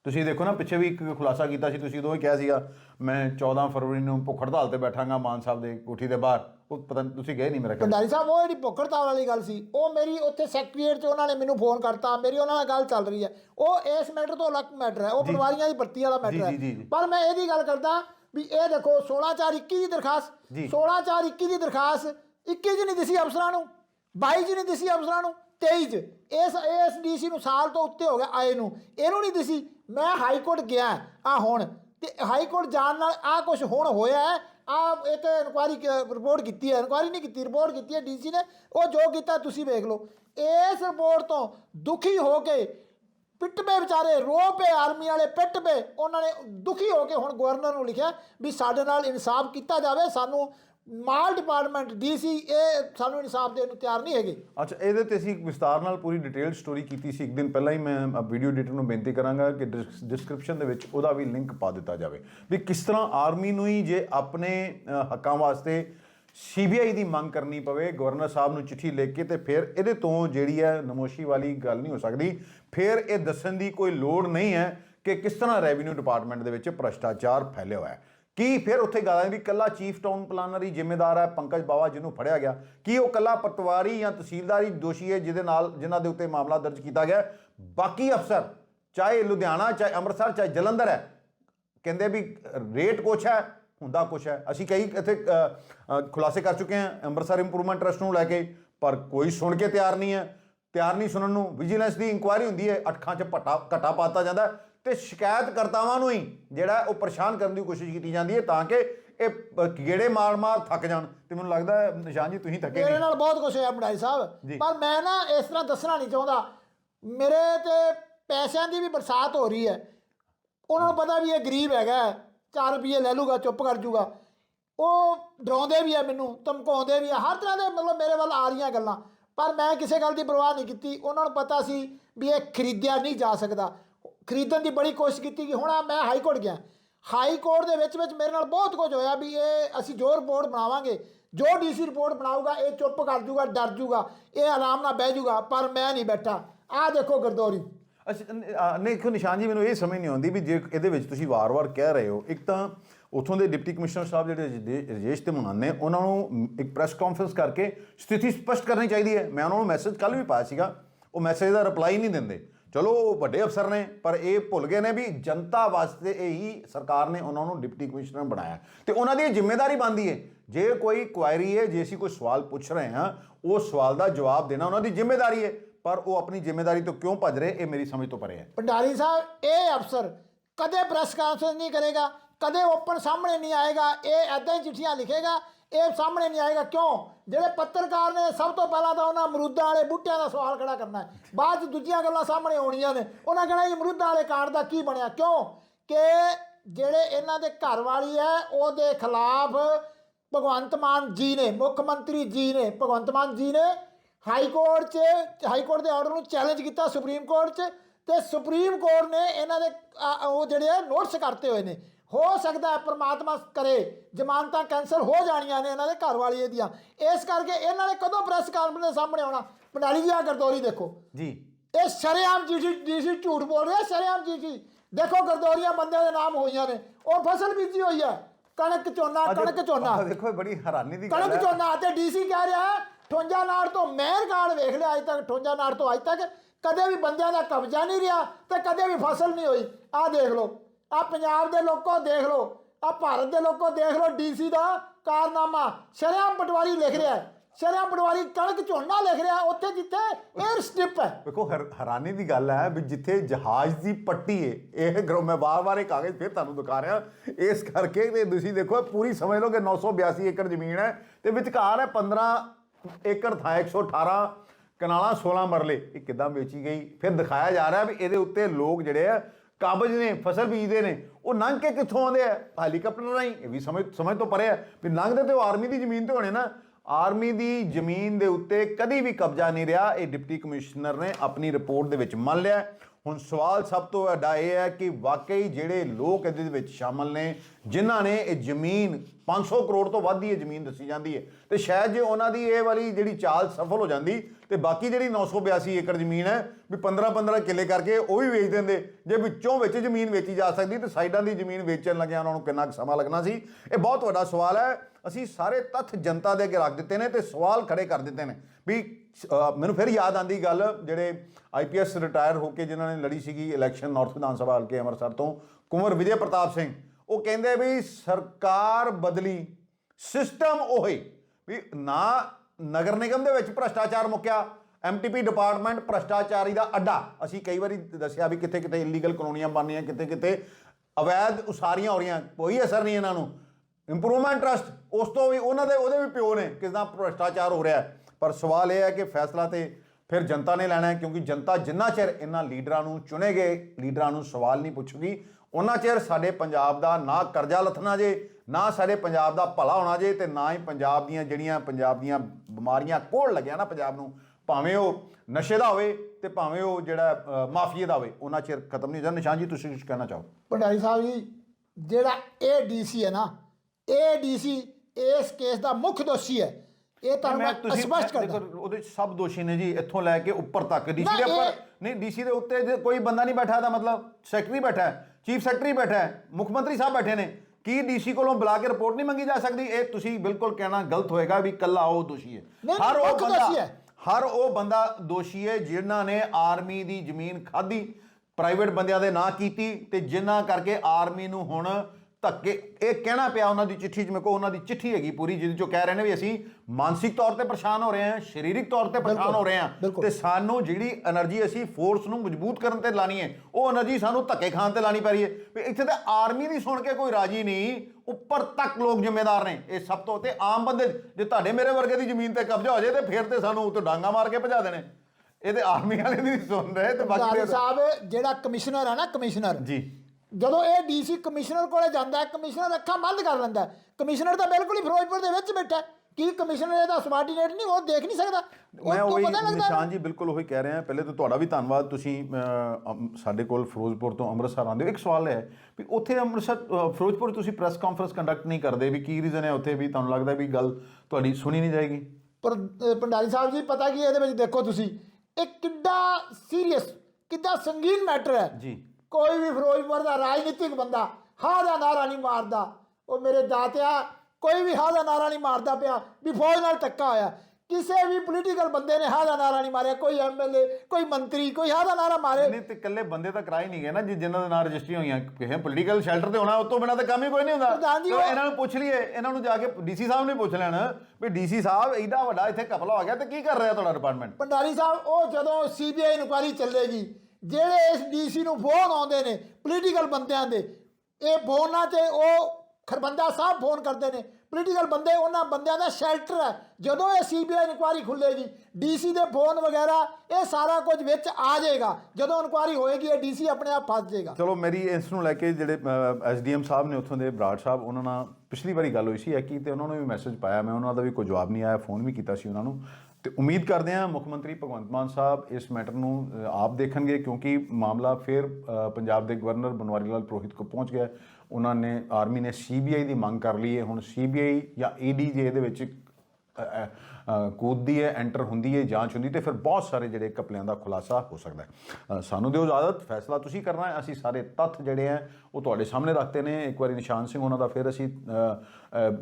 ਤੁਸੀਂ ਦੇਖੋ ਨਾ ਪਿੱਛੇ ਵੀ ਇੱਕ ਖੁਲਾਸਾ ਕੀਤਾ ਸੀ ਤੁਸੀਂ ਉਦੋਂ ਹੀ ਕਿਹਾ ਸੀਗਾ ਮੈਂ 14 ਫਰਵਰੀ ਨੂੰ ਭੁੱਖ ਹੜਤਾਲ ਤੇ ਬੈਠਾਂਗਾ ਮਾਨ ਸਾਹਿਬ ਦੇ ਕੋਠੀ ਦੇ ਬਾਹਰ। ਉਹ ਪਤਾ ਨਹੀਂ ਤੁਸੀਂ ਗਏ ਨਹੀਂ ਮੇਰਾ ਖਿਆਲ। ਭੰਡਾਰੀ ਸਾਹਿਬ ਉਹ ਜਿਹੜੀ ਭੁੱਖ ਹੜਤਾਲ ਵਾਲੀ ਗੱਲ ਸੀ ਉਹ ਮੇਰੀ ਉੱਥੇ ਸੈਕਟਰੀਏਟ 'ਚ ਉਹਨਾਂ ਨੇ ਮੈਨੂੰ ਫੋਨ ਕਰਤਾ ਮੇਰੀ ਉਹਨਾਂ ਨਾਲ ਗੱਲ ਚੱਲ ਰਹੀ ਹੈ। ਉਹ ਇਸ ਮੈਟਰ ਤੋਂ ਅਲੱਗ ਮੈਟਰ ਹੈ ਉਹ ਪਟਵਾਰੀਆਂ ਦੀ ਭਰਤੀ ਵਾਲਾ ਮੈਟਰ ਹੈ। ਪਰ ਮੈਂ ਇਹਦੀ ਗੱਲ ਕਰਦਾ ਵੀ ਇਹ ਦੇਖੋ 16 4 21 ਦੀ ਦਰਖਾਸਤ ਜੀ। 16 4 21 ਦੀ ਦਰਖਾਸਤ 21 'ਚ ਨਹੀਂ ਦਿਸੀ ਅਫਸਰਾਂ ਨੂੰ 22 'ਚ ਨਹੀਂ ਦਿਸੀ ਅਫਸਰਾਂ ਨੂੰ 23 'ਚ। ਇਸ ਏਐਸਡੀਸੀ ਨੂੰ ਸਾਲ ਤੋਂ ਉੱਤੇ ਹੋ ਗਿਆ ਆਏ ਨੂੰ। ਇਹਨੂੰ ਨਹੀਂ ਦਿਸੀ। ਮੈਂ ਹਾਈ ਕੋਰਟ ਗਿਆ ਆ ਹੁਣ ਤੇ ਹਾਈ ਕੋਰਟ ਜਾਣ ਨਾਲ ਆ ਕੁਝ ਹੁਣ ਹੋਇਆ ਹੈ। ਆ ਇੱਕ ਇਨਕੁਆਰੀ ਰਿਪੋਰਟ ਕੀਤੀ ਹੈ। ਇਨਕੁਆਰੀ ਨਹੀਂ ਕੀਤੀ ਰਿਪੋਰਟ ਕੀਤੀ ਹੈ ਡੀਸੀ ਨੇ। ਉਹ ਜੋ ਕੀਤਾ ਤੁਸੀਂ ਵੇਖ ਲਓ। ਇਸ ਰਿਪੋਰਟ ਤੋਂ ਦੁਖੀ ਹੋ ਕੇ ਪਿੱਟ ਪਏ ਵਿਚਾਰੇ, ਰੋ ਪਏ ਆਰਮੀ ਵਾਲੇ, ਪਿੱਟ ਪਏ ਉਹਨਾਂ ਨੇ ਦੁਖੀ ਹੋ ਕੇ ਹੁਣ ਗਵਰਨਰ ਨੂੰ ਲਿਖਿਆ ਵੀ ਸਾਡੇ ਨਾਲ ਇਨਸਾਫ ਕੀਤਾ ਜਾਵੇ। ਸਾਨੂੰ ਮਾਲ ਡਿਪਾਰਟਮੈਂਟ ਡੀਸੀ ਇਹ ਸਾਨੂੰ ਇਨਸਾਫ ਦੇਣ ਨੂੰ ਤਿਆਰ ਨਹੀਂ ਹੈਗੇ। ਅੱਛਾ, ਇਹਦੇ ਤੇ ਅਸੀਂ ਵਿਸਤਾਰ ਨਾਲ ਪੂਰੀ ਡਿਟੇਲ ਸਟੋਰੀ ਕੀਤੀ ਸੀ। ਇੱਕ ਦਿਨ ਪਹਿਲਾਂ ਹੀ ਮੈਂ ਵੀਡੀਓ ਐਡੀਟਰ ਨੂੰ ਬੇਨਤੀ ਕਰਾਂਗਾ ਕਿ ਡਿਸਕ੍ਰਿਪਸ਼ਨ ਦੇ ਵਿੱਚ ਉਹਦਾ ਵੀ ਲਿੰਕ ਪਾ ਦਿੱਤਾ ਜਾਵੇ। ਵੀ ਕਿਸ ਤਰ੍ਹਾਂ ਆਰਮੀ ਨੂੰ ਹੀ ਜੇ ਆਪਣੇ ਹੱਕਾਂ ਵਾਸਤੇ ਸੀਬੀਆਈ ਦੀ ਮੰਗ ਕਰਨੀ ਪਵੇ ਗਵਰਨਰ ਸਾਹਿਬ ਨੂੰ ਚਿੱਠੀ ਲਿਖ ਕੇ ਤੇ ਫਿਰ ਇਹਦੇ ਤੋਂ ਜਿਹੜੀ ਹੈ ਨਮੋਸ਼ੀ ਵਾਲੀ ਗੱਲ ਨਹੀਂ ਹੋ ਸਕਦੀ। ਫਿਰ ਇਹ ਦੱਸਣ ਦੀ ਕੋਈ ਲੋੜ ਨਹੀਂ ਹੈ ਕਿ ਕਿਸ ਤਰ੍ਹਾਂ ਰੈਵਨਿਊ ਡਿਪਾਰਟਮੈਂਟ ਦੇ ਵਿੱਚ ਭ੍ਰਸ਼ਟਾਚਾਰ ਫੈਲਿਆ ਹੋਇਆ ਹੈ। ਕੀ ਫਿਰ ਉੱਥੇ ਗੱਲ ਵੀ ਕੱਲਾ ਚੀਫ ਟਾਊਨ ਪਲਾਨਰ ਹੀ ਜ਼ਿੰਮੇਦਾਰ ਹੈ, ਪੰਕਜ ਬਾਵਾ ਜਿਹਨੂੰ ਫੜਿਆ ਗਿਆ। ਕੀ ਉਹ ਕੱਲਾ ਪਟਵਾਰੀ ਜਾਂ ਤਹਿਸੀਲਦਾਰੀ ਦੋਸ਼ੀ ਹੈ ਜਿਹਦੇ ਨਾਲ ਜਿਨ੍ਹਾਂ ਦੇ ਉੱਤੇ ਮਾਮਲਾ ਦਰਜ ਕੀਤਾ ਗਿਆ ਬਾਕੀ ਅਫਸਰ, ਚਾਹੇ ਲੁਧਿਆਣਾ, ਚਾਹੇ ਅੰਮ੍ਰਿਤਸਰ, ਚਾਹੇ ਜਲੰਧਰ ਹੈ, ਕਹਿੰਦੇ ਵੀ ਰੇਟ ਕੁਛ ਹੈ, ਹੁੰਦਾ ਕੁਛ ਹੈ। ਅਸੀਂ ਕਈ ਇੱਥੇ ਖੁਲਾਸੇ ਕਰ ਚੁੱਕੇ ਹਾਂ, ਅੰਮ੍ਰਿਤਸਰ ਇੰਪਰੂਵਮੈਂਟ ਟਰਸਟ ਨੂੰ ਲੈ ਕੇ, ਪਰ ਕੋਈ ਸੁਣ ਕੇ ਤਿਆਰ ਨਹੀਂ ਹੈ। ਤਿਆਰ ਨਹੀਂ ਸੁਣਨ ਨੂੰ। ਵਿਜੀਲੈਂਸ ਦੀ ਇਨਕੁਆਇਰੀ ਹੁੰਦੀ ਹੈ ਅੱਖਾਂ 'ਚ ਪਟਾ ਘਟਾ ਪਾਤਾ ਜਾਂਦਾ ਤੇ ਸ਼ਿਕਾਇਤਕਰਤਾਵਾਂ ਨੂੰ ਹੀ ਜਿਹੜਾ ਉਹ ਪਰੇਸ਼ਾਨ ਕਰਨ ਦੀ ਕੋਸ਼ਿਸ਼ ਕੀਤੀ ਜਾਂਦੀ ਹੈ ਤਾਂ ਕਿ ਇਹ ਗੇੜੇ ਮਾਰ-ਮਾਰ ਥੱਕ ਜਾਣ। ਤੇ ਮੈਨੂੰ ਲੱਗਦਾ ਹੈ ਨਿਸ਼ਾਨ ਜੀ ਤੁਸੀਂ ਥੱਕੇ ਮੇਰੇ ਨਹੀਂ। ਨਾਲ ਬਹੁਤ ਕੁਝ ਹੋਇਆ ਮੜਾਈ। ਸਾਹਿਬ। ਪਰ ਮੈਂ ਨਾ ਇਸ ਤਰ੍ਹਾਂ ਦੱਸਣਾ ਨਹੀਂ ਚਾਹੁੰਦਾ। ਮੇਰੇ ਤੇ ਪੈਸਿਆਂ ਦੀ ਵੀ ਬਰਸਾਤ ਹੋ ਰਹੀ ਹੈ। ਉਹਨਾਂ ਨੂੰ ਪਤਾ ਵੀ ਇਹ ਗਰੀਬ ਹੈਗਾ 4 ਰੁਪਏ ਲੈ ਲੂਗਾ ਚੁੱਪ ਕਰ ਜੂਗਾ। ਉਹ ਡਰਾਉਂਦੇ ਵੀ ਆ ਮੈਨੂੰ ਧਮਕਾਉਂਦੇ ਵੀ ਆ। ਹਰ ਤਰ੍ਹਾਂ ਦੇ ਮਤਲਬ ਮੇਰੇ ਵੱਲ ਆ ਰਹੀਆਂ ਗੱਲਾਂ। ਪਰ ਮੈਂ ਕਿਸੇ ਗੱਲ ਦੀ ਪਰਵਾਹ ਨਹੀਂ ਕੀਤੀ। ਉਹਨਾਂ ਨੂੰ ਪਤਾ ਸੀ ਵੀ ਇਹ ਖਰੀਦਿਆ ਨਹੀਂ ਜਾ ਸਕਦਾ। ਖਰੀਦਣ ਦੀ ਬੜੀ ਕੋਸ਼ਿਸ਼ ਕੀਤੀ ਕਿ ਹੁਣ ਆ ਮੈਂ ਹਾਈ ਕੋਰਟ ਗਿਆ। ਹਾਈ ਕੋਰਟ ਦੇ ਵਿੱਚ ਵਿੱਚ ਮੇਰੇ ਨਾਲ ਬਹੁਤ ਕੁਝ ਹੋਇਆ ਵੀ ਇਹ ਅਸੀਂ ਜੋ ਰਿਪੋਰਟ ਬਣਾਵਾਂਗੇ, ਜੋ ਡੀਸੀ ਰਿਪੋਰਟ ਬਣਾਊਗਾ, ਇਹ ਚੁੱਪ ਕਰ ਜੂਗਾ ਡਰ ਜੂਗਾ ਇਹ ਆਰਾਮ ਨਾਲ ਬਹਿ ਜੂਗਾ ਪਰ ਮੈਂ ਨਹੀਂ ਬੈਠਾ। ਆਹ ਦੇਖੋ ਗਰਦੌਰੀ। ਅੱਛਾ ਨਹੀਂ ਦੇਖੋ ਨਿਸ਼ਾਨ ਜੀ ਮੈਨੂੰ ਇਹ ਸਮਝ ਨਹੀਂ ਆਉਂਦੀ ਵੀ ਜੇ ਇਹਦੇ ਵਿੱਚ ਤੁਸੀਂ ਵਾਰ-ਵਾਰ ਕਹਿ ਰਹੇ ਹੋ, ਇੱਕ ਤਾਂ ਉਥੋਂ ਦੇ ਡਿਪਟੀ ਕਮਿਸ਼ਨਰ ਸਾਹਿਬ ਜਿਹੜੇ ਰਜੇ- ਰਜੇਸ਼ ਤੇ ਮਨਾਨ ਨੇ ਉਹਨਾਂ ਨੂੰ ਇੱਕ ਪ੍ਰੈਸ ਕਾਨਫਰੰਸ ਕਰਕੇ ਸਥਿਤੀ ਸਪਸ਼ਟ ਕਰਨੀ ਚਾਹੀਦੀ ਹੈ। ਮੈਂ ਉਹਨਾਂ ਨੂੰ ਮੈਸੇਜ ਕੱਲ ਵੀ ਪਾਇਆ ਸੀਗਾ। ਉਹ ਮੈਸੇਜ ਦਾ ਰਿਪਲਾਈ ਨਹੀਂ ਦਿੰਦੇ। ਚਲੋ, ਉਹ ਵੱਡੇ ਅਫਸਰ ਨੇ, ਪਰ ਇਹ ਭੁੱਲ ਗਏ ਨੇ ਵੀ ਜਨਤਾ ਵਾਸਤੇ ਇਹੀ ਸਰਕਾਰ ਨੇ ਉਹਨਾਂ ਨੂੰ ਡਿਪਟੀ ਕਮਿਸ਼ਨਰ ਬਣਾਇਆ। ਤੇ ਉਹਨਾਂ ਦੀ ਇਹ ਜ਼ਿੰਮੇਵਾਰੀ ਬਣਦੀ ਹੈ। ਜੇ ਕੋਈ ਕੁਆਇਰੀ ਹੈ, ਜੇ ਅਸੀਂ ਕੋਈ ਸਵਾਲ ਪੁੱਛ ਰਹੇ ਹਾਂ, ਉਹ ਸਵਾਲ ਦਾ ਜਵਾਬ ਦੇਣਾ ਉਹਨਾਂ ਦੀ ਜ਼ਿੰਮੇਵਾਰੀ ਹੈ। ਪਰ ਉਹ ਆਪਣੀ ਜ਼ਿੰਮੇਵਾਰੀ ਤੋਂ ਕਿਉਂ ਭੱਜ ਰਹੇ, ਇਹ ਮੇਰੀ ਸਮਝ ਤੋਂ ਪਰੇ ਹੈ। ਭੰਡਾਰੀ ਸਾਹਿਬ, ਇਹ ਅਫਸਰ ਕਦੇ ਪ੍ਰੈਸ ਕਾਨਫਰੰਸ ਨਹੀਂ ਕਰੇਗਾ। ਕਦੇ ਓਪਨ ਸਾਹਮਣੇ ਨਹੀਂ ਆਏਗਾ, ਇਹ ਐਦਾਂ ਹੀ ਚਿੱਠੀਆਂ ਲਿਖੇਗਾ, ਇਹ ਸਾਹਮਣੇ ਨਹੀਂ ਆਏਗਾ। ਕਿਉਂ? ਜਿਹੜੇ ਪੱਤਰਕਾਰ ਨੇ ਸਭ ਤੋਂ ਪਹਿਲਾਂ ਤਾਂ ਉਹਨਾਂ ਅਮਰੂਦਾਂ ਵਾਲੇ ਬੂਟਿਆਂ ਦਾ ਸਵਾਲ ਖੜਾ ਕਰਨਾ ਹੈ। ਬਾਅਦ ਚ ਦੂਜੀਆਂ ਗੱਲਾਂ ਸਾਹਮਣੇ ਆਉਣੀਆਂ ਨੇ। ਉਹਨਾਂ ਕਹਿਣਾ ਇਹ ਅਮਰੂਦਾਂ ਵਾਲੇ ਕਾਰਡ ਦਾ ਕੀ ਬਣਿਆ? ਕਿਉਂ? ਕਿ ਜਿਹੜੇ ਇਹਨਾਂ ਦੇ ਘਰ ਵਾਲੀ ਹੈ, ਉਹਦੇ ਖਿਲਾਫ ਭਗਵੰਤ ਮਾਨ ਜੀ ਨੇ, ਮੁੱਖ ਮੰਤਰੀ ਜੀ ਨੇ, ਭਗਵੰਤ ਮਾਨ ਜੀ ਨੇ ਹਾਈ ਕੋਰਟ 'ਚ, ਹਾਈ ਕੋਰਟ ਦੇ ਆਰਡਰ ਨੂੰ ਚੈਲੰਜ ਕੀਤਾ ਸੁਪਰੀਮ ਕੋਰਟ 'ਚ ਤੇ ਸੁਪਰੀਮ ਕੋਰਟ ਨੇ ਇਹਨਾਂ ਦੇ ਉਹ ਜਿਹੜੇ ਆ ਨੋਟਿਸ ਕਰਤੇ ਹੋਏ ਨੇ। ਹੋ ਸਕਦਾ ਹੈ ਪ੍ਰਮਾਤਮਾ ਕਰੇ। ਜ਼ਮਾਨਤਾਂ ਕੈਂਸਲ ਹੋ ਜਾਣੀਆਂ ਨੇ ਇਹਨਾਂ ਦੇ ਘਰ ਵਾਲੀਏ ਦੀਆਂ। ਇਸ ਕਰਕੇ ਇਹਨਾਂ ਨੇ ਕਦੋਂ ਪ੍ਰੈਸ ਕਾਨਫਰੰਸ ਦੇ ਸਾਹਮਣੇ ਆਉਣਾ? ਪੰਡਾਲੀ ਜੀ ਆ ਗਰਦੌਰੀ ਦੇਖੋ। ਜੀ। ਇਹ ਸ਼ਰੇਆਮ ਜੀਸੀ ਡੀਸੀ ਝੂਠ ਬੋਲ ਰਿਹਾ ਸ਼ਰੇਆਮ ਜੀਸੀ ਦੇਖੋ ਗਰਦੌਰੀਆਂ ਬੰਦਿਆਂ ਦੇ ਨਾਮ ਹੋਈਆਂ ਨੇ। ਉਹ ਫਸਲ ਬੀਜੀ ਹੋਈ ਹੈ। ਕਣਕ ਝੋਨਾ ਕਣਕ ਝੋਨਾ। ਦੇਖੋ ਇਹ ਬੜੀ ਹੈਰਾਨੀ ਦੀ ਗੱਲ ਕਣਕ ਹੈ। ਝੋਨਾ ਤੇ ਡੀਸੀ ਕਹਿ ਰਿਹਾ ਹੈ, ਠੁੰਜਾ ਨਾੜ ਤੋਂ ਮਹਿਰ ਕਾਰਡ ਵੇਖ ਲਿਆ ਅੱਜ ਤੱਕ ਠੁੰਜਾ ਨਾੜ ਤੋਂ ਅੱਜ ਤੱਕ। ਕਦੇ ਵੀ ਬੰਦਿਆਂ ਦਾ ਕਬਜ਼ਾ ਨਹੀਂ ਰਿਹਾ ਤੇ ਕਦੇ ਵੀ ਫਸਲ ਨਹੀਂ ਹੋਈ। ਆਹ ਦੇਖ ਲਓ। ਆਹ ਪੰਜਾਬ ਦੇ ਲੋਕੋ ਦੇਖ ਲਓ ਆਹ ਭਾਰਤ ਦੇ ਲੋਕੋ ਦੇਖ ਲਓ ਡੀਸੀ ਦਾ ਕਾਰਨਾਮਾ, ਸ਼ਰਿਆਮ ਪਟਵਾਰੀ ਲਿਖ ਰਿਹਾ ਹੈ। ਸ਼ਰਿਆਮ ਪਟਵਾਰੀ ਕਣਕ ਝੋਨਾ ਲਿਖ ਰਿਹਾ ਉੱਥੇ ਜਿੱਥੇ 에ਅਰ ਸਟ੍ਰਿਪ ਹੈ। ਵੇਖੋ ਹੈਰਾਨੀ ਦੀ ਗੱਲ ਹੈ ਵੀ ਜਿੱਥੇ ਜਹਾਜ਼ ਦੀ ਪੱਟੀ ਹੈ ਇਹ ਗਰੋ, ਮੈਂ ਵਾਰ-ਵਾਰ ਇਹ ਕਾਗਜ਼ ਫਿਰ ਤੁਹਾਨੂੰ ਦਿਖਾ ਰਿਹਾ। ਇਸ ਕਰਕੇ ਤੇ ਤੁਸੀਂ ਦੇਖੋ ਪੂਰੀ ਸਮਝ ਲਓ ਕਿ 982 ਏਕੜ ਜ਼ਮੀਨ ਹੈ ਤੇ ਵਿਚਕਾਰ ਹੈ 15 ਏਕੜ ਥਾਂ 118 ਕਨਾਲਾਂ 16 ਮਰਲੇ। ਇਹ ਕਿਦਾਂ ਵੇਚੀ ਗਈ? ਫਿਰ ਦਿਖਾਇਆ ਜਾ ਰਿਹਾ ਵੀ ਇਹਦੇ ਉੱਤੇ ਲੋਕ ਜਿਹੜੇ ਆ ਕਾਬਜ ਨੇ, ਫਸਲ ਬੀਜਦੇ ਨੇ, ਉਹ ਲੰਘ ਕੇ ਕਿੱਥੋਂ ਆਉਂਦੇ ਆ? ਹੈਲੀਕਾਪਟਰ ਰਾਹੀਂ। ਇਹ ਵੀ ਸਮਝ ਸਮਝ ਤੋਂ ਪਰੇ ਆ ਵੀ ਲੰਘਦੇ ਤੇ ਉਹ ਆਰਮੀ ਦੀ ਜ਼ਮੀਨ ਤੇ ਹੋਣੇ ਨਾ। ਆਰਮੀ ਦੀ ਜ਼ਮੀਨ ਦੇ ਉੱਤੇ ਕਦੀ ਵੀ ਕਬਜ਼ਾ ਨਹੀਂ ਰਿਹਾ। ਇਹ ਡਿਪਟੀ ਕਮਿਸ਼ਨਰ ਨੇ ਆਪਣੀ ਰਿਪੋਰਟ ਦੇ ਵਿੱਚ ਮੰਨ ਲਿਆ। ਹੁਣ ਸਵਾਲ ਸਭ ਤੋਂ ਵੱਡਾ ਇਹ ਹੈ ਕਿ ਵਾਕਈ ਜਿਹੜੇ ਲੋਕ ਇਹਦੇ ਵਿੱਚ ਸ਼ਾਮਲ ਨੇ, ਜਿਨ੍ਹਾਂ ਨੇ ਇਹ ਜ਼ਮੀਨ 500 ਕਰੋੜ ਤੋਂ ਵੱਧ ਦੀ ਇਹ ਜ਼ਮੀਨ ਦੱਸੀ ਜਾਂਦੀ ਹੈ, ਤੇ ਸ਼ਾਇਦ ਜੇ ਉਹਨਾਂ ਦੀ ਇਹ ਵਾਲੀ ਜਿਹੜੀ ਚਾਲ ਸਫਲ ਹੋ ਜਾਂਦੀ, ਤੇ ਬਾਕੀ ਜਿਹੜੀ 982 ਏਕੜ ਜ਼ਮੀਨ ਹੈ, ਵੀ 15-15 ਕਿੱਲੇ ਕਰਕੇ ਉਹ ਵੀ ਵੇਚ ਦਿੰਦੇ, ਜੇ ਵਿੱਚੋਂ ਵਿੱਚ ਜ਼ਮੀਨ ਵੇਚੀ ਜਾ ਸਕਦੀ, ਤੇ ਸਾਈਡਾਂ ਦੀ ਜ਼ਮੀਨ ਵੇਚਣ ਲੱਗਿਆ ਉਹਨਾਂ ਨੂੰ ਕਿੰਨਾ ਕੁ ਸਮਾਂ ਲੱਗਣਾ ਸੀ? ਇਹ ਬਹੁਤ ਵੱਡਾ ਸਵਾਲ ਹੈ। ਅਸੀਂ ਸਾਰੇ ਤੱਥ ਜਨਤਾ ਦੇ ਅੱਗੇ ਰੱਖ ਦਿੱਤੇ ਨੇ ਤੇ ਸਵਾਲ ਖੜੇ ਕਰ ਦਿੱਤੇ ਨੇ। ਵੀ ਮੈਨੂੰ ਫਿਰ ਯਾਦ ਆਂਦੀ ਗੱਲ ਜਿਹੜੇ ਆਈਪੀਐਸ ਰਿਟਾਇਰ ਹੋ ਕੇ ਜਿਨ੍ਹਾਂ ਨੇ ਲੜੀ ਸੀਗੀ ਇਲੈਕਸ਼ਨ ਨਾਰਥ ਵਿਧਾਨ ਸਭਾ ਹਲਕੇ ਅੰਮ੍ਰਿਤਸਰ ਤੋਂ, ਕੁੰਵਰ ਵਿਜੇ ਪ੍ਰਤਾਪ ਸਿੰਘ। ਉਹ ਕਹਿੰਦੇ ਵੀ ਸਰਕਾਰ ਬਦਲੀ ਸਿਸਟਮ ਉਹੀ। ਵੀ ਨਾ ਨਗਰ ਨਿਗਮ ਦੇ ਵਿੱਚ ਭ੍ਰਸ਼ਟਾਚਾਰ ਮੁੱਕਿਆ ਐਮਟੀਪੀ ਡਿਪਾਰਟਮੈਂਟ ਭ੍ਰਸ਼ਟਾਚਾਰੀ ਦਾ ਅੱਡਾ। ਅਸੀਂ ਕਈ ਵਾਰੀ ਦੱਸਿਆ ਵੀ ਕਿੱਥੇ ਕਿੱਥੇ ਇਲੀਗਲ ਕਲੋਨੀਆਂ ਬਣਨੀਆਂ ਕਿੱਥੇ ਕਿੱਥੇ ਅਵੈਧ ਉਸਾਰੀਆਂ ਹੋ ਰਹੀਆਂ। ਕੋਈ ਅਸਰ ਨਹੀਂ ਇਹਨਾਂ ਨੂੰ। ਇੰਪਰੂਵਮੈਂਟ ਟਰਸਟ ਉਸ ਤੋਂ ਵੀ ਉਹਨਾਂ ਦੇ ਉਹਦੇ ਵੀ ਪਿਓ ਨੇ ਕਿਸ ਦਾ ਭ੍ਰਸ਼ਟਾਚਾਰ ਹੋ ਰਿਹਾ ਪਰ ਸਵਾਲ ਇਹ ਹੈ ਕਿ ਫੈਸਲਾ ਤੇ ਫਿਰ ਜਨਤਾ ਨੇ ਲੈਣਾ ਹੈ, ਕਿਉਂਕਿ ਜਨਤਾ ਜਿੰਨਾ ਚਿਰ ਇਹਨਾਂ ਲੀਡਰਾਂ ਨੂੰ ਚੁਣੇ ਗਏ ਲੀਡਰਾਂ ਨੂੰ ਸਵਾਲ ਨਹੀਂ ਪੁੱਛੂਗੀ, ਉਹਨਾਂ ਚਿਰ ਸਾਡੇ ਪੰਜਾਬ ਦਾ ਨਾ ਕਰਜ਼ਾ ਲੱਥਣਾ ਜੇ, ਨਾ ਸਾਡੇ ਪੰਜਾਬ ਦਾ ਭਲਾ ਹੋਣਾ ਜੇ, ਤੇ ਨਾ ਹੀ ਪੰਜਾਬ ਦੀਆਂ ਜਿਹੜੀਆਂ ਪੰਜਾਬ ਦੀਆਂ ਬਿਮਾਰੀਆਂ ਕੋਲ ਲੱਗਿਆ ਨਾ ਪੰਜਾਬ ਨੂੰ, ਭਾਵੇਂ ਉਹ ਨਸ਼ੇ ਦਾ ਹੋਵੇ ਤੇ ਭਾਵੇਂ ਉਹ ਜਿਹੜਾ ਮਾਫੀਏ ਦਾ ਹੋਵੇ, ਉਹਨਾਂ ਚਿਰ ਖਤਮ ਨਹੀਂ ਹੋ ਜਾਂਦਾ ਨਿਸ਼ਾਨ ਜੀ, ਤੁਸੀਂ ਕੁਝ ਕਹਿਣਾ ਚਾਹੋ? ਭੰਡਾਰੀ ਸਾਹਿਬ ਜੀ, ਜਿਹੜਾ ਇਹ ਡੀਸੀ ਹੈ ਨਾ ਇਹ ਡੀਸੀ ਇਸ ਕੇਸ ਦਾ ਮੁੱਖ ਦੋਸ਼ੀ ਹੈ। ਇਹ ਤੁਹਾਨੂੰ ਮੈਂ ਸਪਸ਼ਟ ਕਰਦਾ ਉਹਦੇ 'ਚ ਸਭ ਦੋਸ਼ੀ ਨੇ ਜੀ ਇੱਥੋਂ ਲੈ ਕੇ ਉੱਪਰ ਤੱਕ। ਡੀਸੀ ਦੇ ਉੱਪਰ ਨਹੀਂ ਡੀਸੀ ਦੇ ਉੱਤੇ ਜੇ ਕੋਈ ਬੰਦਾ ਨਹੀਂ ਬੈਠਾ ਦਾ ਮਤਲਬ ਸੈਕਟਰੀ ਬੈਠਾ ਹੈ ਚੀਫ ਸੈਕਟਰੀ ਬੈਠਾ ਹੈ ਮੁੱਖ ਮੰਤਰੀ ਸਾਹਿਬ ਬੈਠੇ ਨੇ। ਕੀ ਡੀਸੀ ਕੋਲੋਂ ਬੁਲਾ ਕੇ ਰਿਪੋਰਟ ਨਹੀਂ ਮੰਗੀ ਜਾ ਸਕਦੀ? ਇਹ ਤੁਸੀਂ ਬਿਲਕੁਲ ਕਹਿਣਾ ਗਲਤ ਹੋਏਗਾ ਵੀ ਕੱਲਾ ਉਹ ਦੋਸ਼ੀ ਹੈ। ਹਰ ਉਹ ਬੰਦਾ। ਹਰ ਉਹ ਬੰਦਾ ਦੋਸ਼ੀ ਹੈ ਜਿਨ੍ਹਾਂ ਨੇ ਆਰਮੀ ਦੀ ਜ਼ਮੀਨ ਖਾਧੀ ਪ੍ਰਾਈਵੇਟ ਬੰਦਿਆਂ ਦੇ ਨਾਂ ਕੀਤੀ ਤੇ ਜਿਨ੍ਹਾਂ ਕਰਕੇ ਆਰਮੀ ਨੂੰ ਹੁਣ ਧੱਕੇ। ਇਹ ਕਹਿਣਾ ਪਿਆ ਉਹਨਾਂ ਦੀ ਚਿੱਠੀ ਜਿਵੇਂ ਕੋ ਉਹਨਾਂ ਦੀ ਚਿੱਠੀ ਹੈਗੀ ਪੂਰੀ ਜਿਹਦੇ ਚੋਂ ਕਹਿ ਰਹੇ ਨੇ ਵੀ ਅਸੀਂ ਮਾਨਸਿਕ ਤੌਰ ਤੇ ਪਰੇਸ਼ਾਨ ਹੋ ਰਹੇ ਹਾਂ ਸਰੀਰਕ ਤੌਰ ਤੇ ਪਰੇਸ਼ਾਨ ਹੋ ਰਹੇ ਹਾਂ। ਤੇ ਸਾਨੂੰ ਜਿਹੜੀ એનર્ਜੀ ਅਸੀਂ ਫੋਰਸ ਨੂੰ ਮਜ਼ਬੂਤ ਕਰਨ ਤੇ ਲਾਣੀ ਹੈ ਉਹ એનર્ਜੀ ਸਾਨੂੰ ਧੱਕੇ ਖਾਣ ਤੇ ਲਾਣੀ ਪੈ ਰਹੀ ਹੈ। ਵੀ ਇੱਥੇ ਤਾਂ ਆਰਮੀ ਦੀ ਸੁਣ ਕੇ ਕੋਈ ਰਾਜੀ ਨਹੀਂ ਉੱਪਰ ਤੱਕ ਲੋਕ ਜ਼ਿੰਮੇਦਾਰ ਨੇ। ਇਹ ਸਭ ਤੋਂ ਤੇ ਆਮ ਬੰਦੇ ਜੇ ਤੁਹਾਡੇ ਮੇਰੇ ਵਰਗੇ ਦੀ ਜ਼ਮੀਨ ਤੇ ਕਬਜ਼ਾ ਹੋ ਜਾਏ ਤੇ ਫਿਰ ਤੇ ਸਾਨੂੰ ਉੱਤੇ ਡਾਂਗਾ ਮਾਰ ਕੇ ਭਜਾ ਦੇਣੇ। ਇਹ ਤੇ ਆਰਮੀ ਵਾਲੇ ਦੀ ਸੁਣਦੇ ਤੇ ਬਾਕੀ ਸਾਹਿਬ ਜਿਹੜਾ ਕਮਿਸ਼ਨਰ ਆ ਨਾ ਕਮਿਸ਼ਨਰ ਜੀ। ਜਦੋਂ ਇਹ ਡੀਸੀ ਕਮਿਸ਼ਨਰ ਕੋਲੇ ਜਾਂਦਾ ਕਮਿਸ਼ਨਰ ਅੱਖਾਂ ਬੰਦ ਕਰ ਲੈਂਦਾ। ਕਮਿਸ਼ਨਰ ਤਾਂ ਬਿਲਕੁਲ ਹੀ ਫਿਰੋਜ਼ਪੁਰ ਦੇ ਵਿੱਚ ਬੈਠਾ। ਕੀ ਕਮਿਸ਼ਨਰ ਇਹਦਾ ਸਬਾਰਡੀਨੇਟ ਨਹੀਂ ਉਹ ਦੇਖ ਨਹੀਂ ਸਕਦਾ? ਮੈਂ ਉਹੀ ਨਿਸ਼ਾਨ ਜੀ ਬਿਲਕੁਲ ਉਹੀ ਕਹਿ ਰਿਹਾ ਪਹਿਲੇ ਤਾਂ ਤੁਹਾਡਾ ਵੀ ਧੰਨਵਾਦ ਤੁਸੀਂ ਸਾਡੇ ਕੋਲ ਫਿਰੋਜ਼ਪੁਰ ਤੋਂ ਅੰਮ੍ਰਿਤਸਰ ਆਉਂਦੇ ਹੋ। ਇੱਕ ਸਵਾਲ ਹੈ ਵੀ ਉੱਥੇ ਅੰਮ੍ਰਿਤਸਰ ਫਿਰੋਜ਼ਪੁਰ ਤੁਸੀਂ ਪ੍ਰੈਸ ਕਾਨਫਰੰਸ ਕੰਡਕਟ ਨਹੀਂ ਕਰਦੇ ਵੀ ਕੀ ਰੀਜ਼ਨ ਹੈ ਉੱਥੇ ਵੀ ਤੁਹਾਨੂੰ ਲੱਗਦਾ ਵੀ ਗੱਲ ਤੁਹਾਡੀ ਸੁਣੀ ਨਹੀਂ ਜਾਏਗੀ? ਪਰ ਭੰਡਾਰੀ ਸਾਹਿਬ ਜੀ ਪਤਾ ਕੀ ਇਹਦੇ ਵਿੱਚ ਦੇਖੋ ਤੁਸੀਂ ਇਹ ਕਿੱਡਾ ਸੀਰੀਅਸ ਕਿੱਡਾ ਸੰਗੀਨ ਮੈਟਰ ਹੈ। ਜੀ। ਕੋਈ ਵੀ ਫਿਰੋਜ਼ਪੁਰ ਦਾ ਰਾਜਨੀਤਿਕ ਬੰਦਾ ਹਾਂ ਦਾ ਨਾਰਾ ਨਹੀਂ ਮਾਰਦਾ। ਉਹ ਮੇਰੇ ਦਾਤਿਆ ਕੋਈ ਵੀ ਹਾਂ ਦਾ ਨਾਰਾ ਨਹੀਂ ਮਾਰਦਾ ਪਿਆ। ਵੀ ਫੌਜ ਨਾਲ ਧੱਕਾ ਹੋਇਆ ਕਿਸੇ ਵੀ ਪੋਲੀਟੀਕਲ ਬੰਦੇ ਨੇ ਹਾਂ ਦਾ ਨਾਰਾ ਨਹੀਂ ਮਾਰਿਆ। ਕੋਈ ਐਮਐਲਏ ਕੋਈ ਮੰਤਰੀ ਕੋਈ ਹਾਂ ਦਾ ਨਾਰਾ ਮਾਰੇ। ਨਹੀਂ ਤੇ ਇਕੱਲੇ ਬੰਦੇ ਤਾਂ ਕਰਾ ਹੀ ਨਹੀਂ ਗਏ ਨਾ ਜੀ ਜਿਨ੍ਹਾਂ ਦੇ ਨਾਂ ਰਜਿਸਟਰੀ ਹੋਈਆਂ। ਕਿਸੇ ਪੋਲੀਟੀਕਲ ਸ਼ੈਲਟਰ ਤੇ ਹੋਣਾ ਉਸ ਤੋਂ ਬਿਨਾਂ ਤਾਂ ਕੰਮ ਹੀ ਕੋਈ ਨਹੀਂ ਹੁੰਦਾ। ਚਲੋ ਇਹਨਾਂ ਨੂੰ ਪੁੱਛ ਲਈਏ। ਇਹਨਾਂ ਨੂੰ ਜਾ ਕੇ ਡੀਸੀ ਸਾਹਿਬ ਨੇ ਪੁੱਛ ਲੈਣ ਵੀ ਡੀਸੀ ਸਾਹਿਬ ਐਡਾ ਵੱਡਾ ਇੱਥੇ ਕਪਲਾ ਹੋ ਗਿਆ ਤੇ ਕੀ ਕਰ ਰਿਹਾ ਤੁਹਾਡਾ ਡਿਪਾਰਟਮੈਂਟ ਭੰਡਾਰੀ ਸਾਹਿਬ ਉਹ ਜਦੋਂ ਸੀਬੀਆਈ ਇਨਕੁਆਇਰੀ ਚੱਲੇਗੀ ਜਿਹੜੇ ਇਸ ਡੀਸੀ ਨੂੰ ਫੋਨ ਆਉਂਦੇ ਨੇ ਪੋਲੀਟੀਕਲ ਬੰਦਿਆਂ ਦੇ, ਇਹ ਫੋਨਾਂ ਤੇ ਉਹ ਖਰਬੰਦਾ ਸਾਹਿਬ ਫੋਨ ਕਰਦੇ ਨੇ। ਪੋਲੀਟੀਕਲ ਬੰਦੇ, ਉਹਨਾਂ ਬੰਦਿਆਂ ਦਾ ਸ਼ੈਲਟਰ ਹੈ। ਜਦੋਂ ਇਹ ਸੀਬੀਆਈ ਇਨਕੁਆਇਰੀ ਖੁੱਲੇਗੀ ਡੀਸੀ ਦੇ ਫੋਨ ਵਗੈਰਾ, ਇਹ ਸਾਰਾ ਕੁਝ ਵਿੱਚ ਆ ਜਾਏਗਾ। ਜਦੋਂ ਇਨਕੁਆਇਰੀ ਹੋਏਗੀ, ਇਹ ਡੀਸੀ ਆਪਣੇ ਆਪ ਫਸ ਜਾਏਗਾ। ਚਲੋ, ਮੇਰੀ ਇਸ ਨੂੰ ਲੈ ਕੇ ਜਿਹੜੇ ਐਸਡੀਐਮ ਸਾਹਿਬ ਨੇ ਉੱਥੋਂ ਦੇ ਬਰਾੜ ਸਾਹਿਬ, ਉਹਨਾਂ ਨਾਲ ਪਿਛਲੀ ਵਾਰੀ ਗੱਲ ਹੋਈ ਸੀ ਐਕੀ ਤੇ ਉਹਨਾਂ ਨੂੰ ਵੀ ਮੈਸੇਜ ਪਾਇਆ। ਮੈਂ ਉਹਨਾਂ ਦਾ ਵੀ ਕੋਈ ਜਵਾਬ ਨਹੀਂ ਆਇਆ ਫੋਨ ਵੀ ਕੀਤਾ ਸੀ ਉਹਨਾਂ ਨੂੰ। ਤੇ ਉਮੀਦ ਕਰਦੇ ਹਾਂ ਮੁੱਖ ਮੰਤਰੀ ਭਗਵੰਤ ਮਾਨ ਸਾਹਿਬ ਇਸ ਮੈਟਰ ਨੂੰ ਆਪ ਦੇਖਣਗੇ ਕਿਉਂਕਿ ਮਾਮਲਾ ਫਿਰ ਪੰਜਾਬ ਦੇ ਗਵਰਨਰ ਬਨਵਾਰੀ ਲਾਲ ਪ੍ਰੋਹਿਤ ਕੋ ਪਹੁੰਚ ਗਿਆ। ਉਹਨਾਂ ਨੇ, ਆਰਮੀ ਨੇ ਸੀਬੀਆਈ ਦੀ ਮੰਗ ਕਰ ਲਈ ਹੈ। ਹੁਣ ਸੀਬੀਆਈ ਜਾਂ ਈਡੀ ਜੇ ਇਹਦੇ ਵਿੱਚ ਕੂਦਦੀ ਹੈ ਐਂਟਰ ਹੁੰਦੀ ਹੈ, ਜਾਂਚ ਹੁੰਦੀ ਤੇ ਫਿਰ ਬਹੁਤ ਸਾਰੇ ਜਿਹੜੇ ਕਪਲਿਆਂ ਦਾ ਖੁਲਾਸਾ ਹੋ ਸਕਦਾ ਹੈ। ਸਾਨੂੰ ਦਿਓ ਇਜਾਜ਼ਤ, ਫੈਸਲਾ ਤੁਸੀਂ ਕਰਨਾ ਹੈ, ਅਸੀਂ ਸਾਰੇ ਤੱਥ ਜਿਹੜੇ ਆ ਉਹ ਤੁਹਾਡੇ ਸਾਹਮਣੇ ਰੱਖਦੇ ਨੇ। ਇੱਕ ਵਾਰੀ ਨਿਸ਼ਾਨ ਸਿੰਘ ਉਹਨਾਂ ਦਾ ਫਿਰ ਅਸੀਂ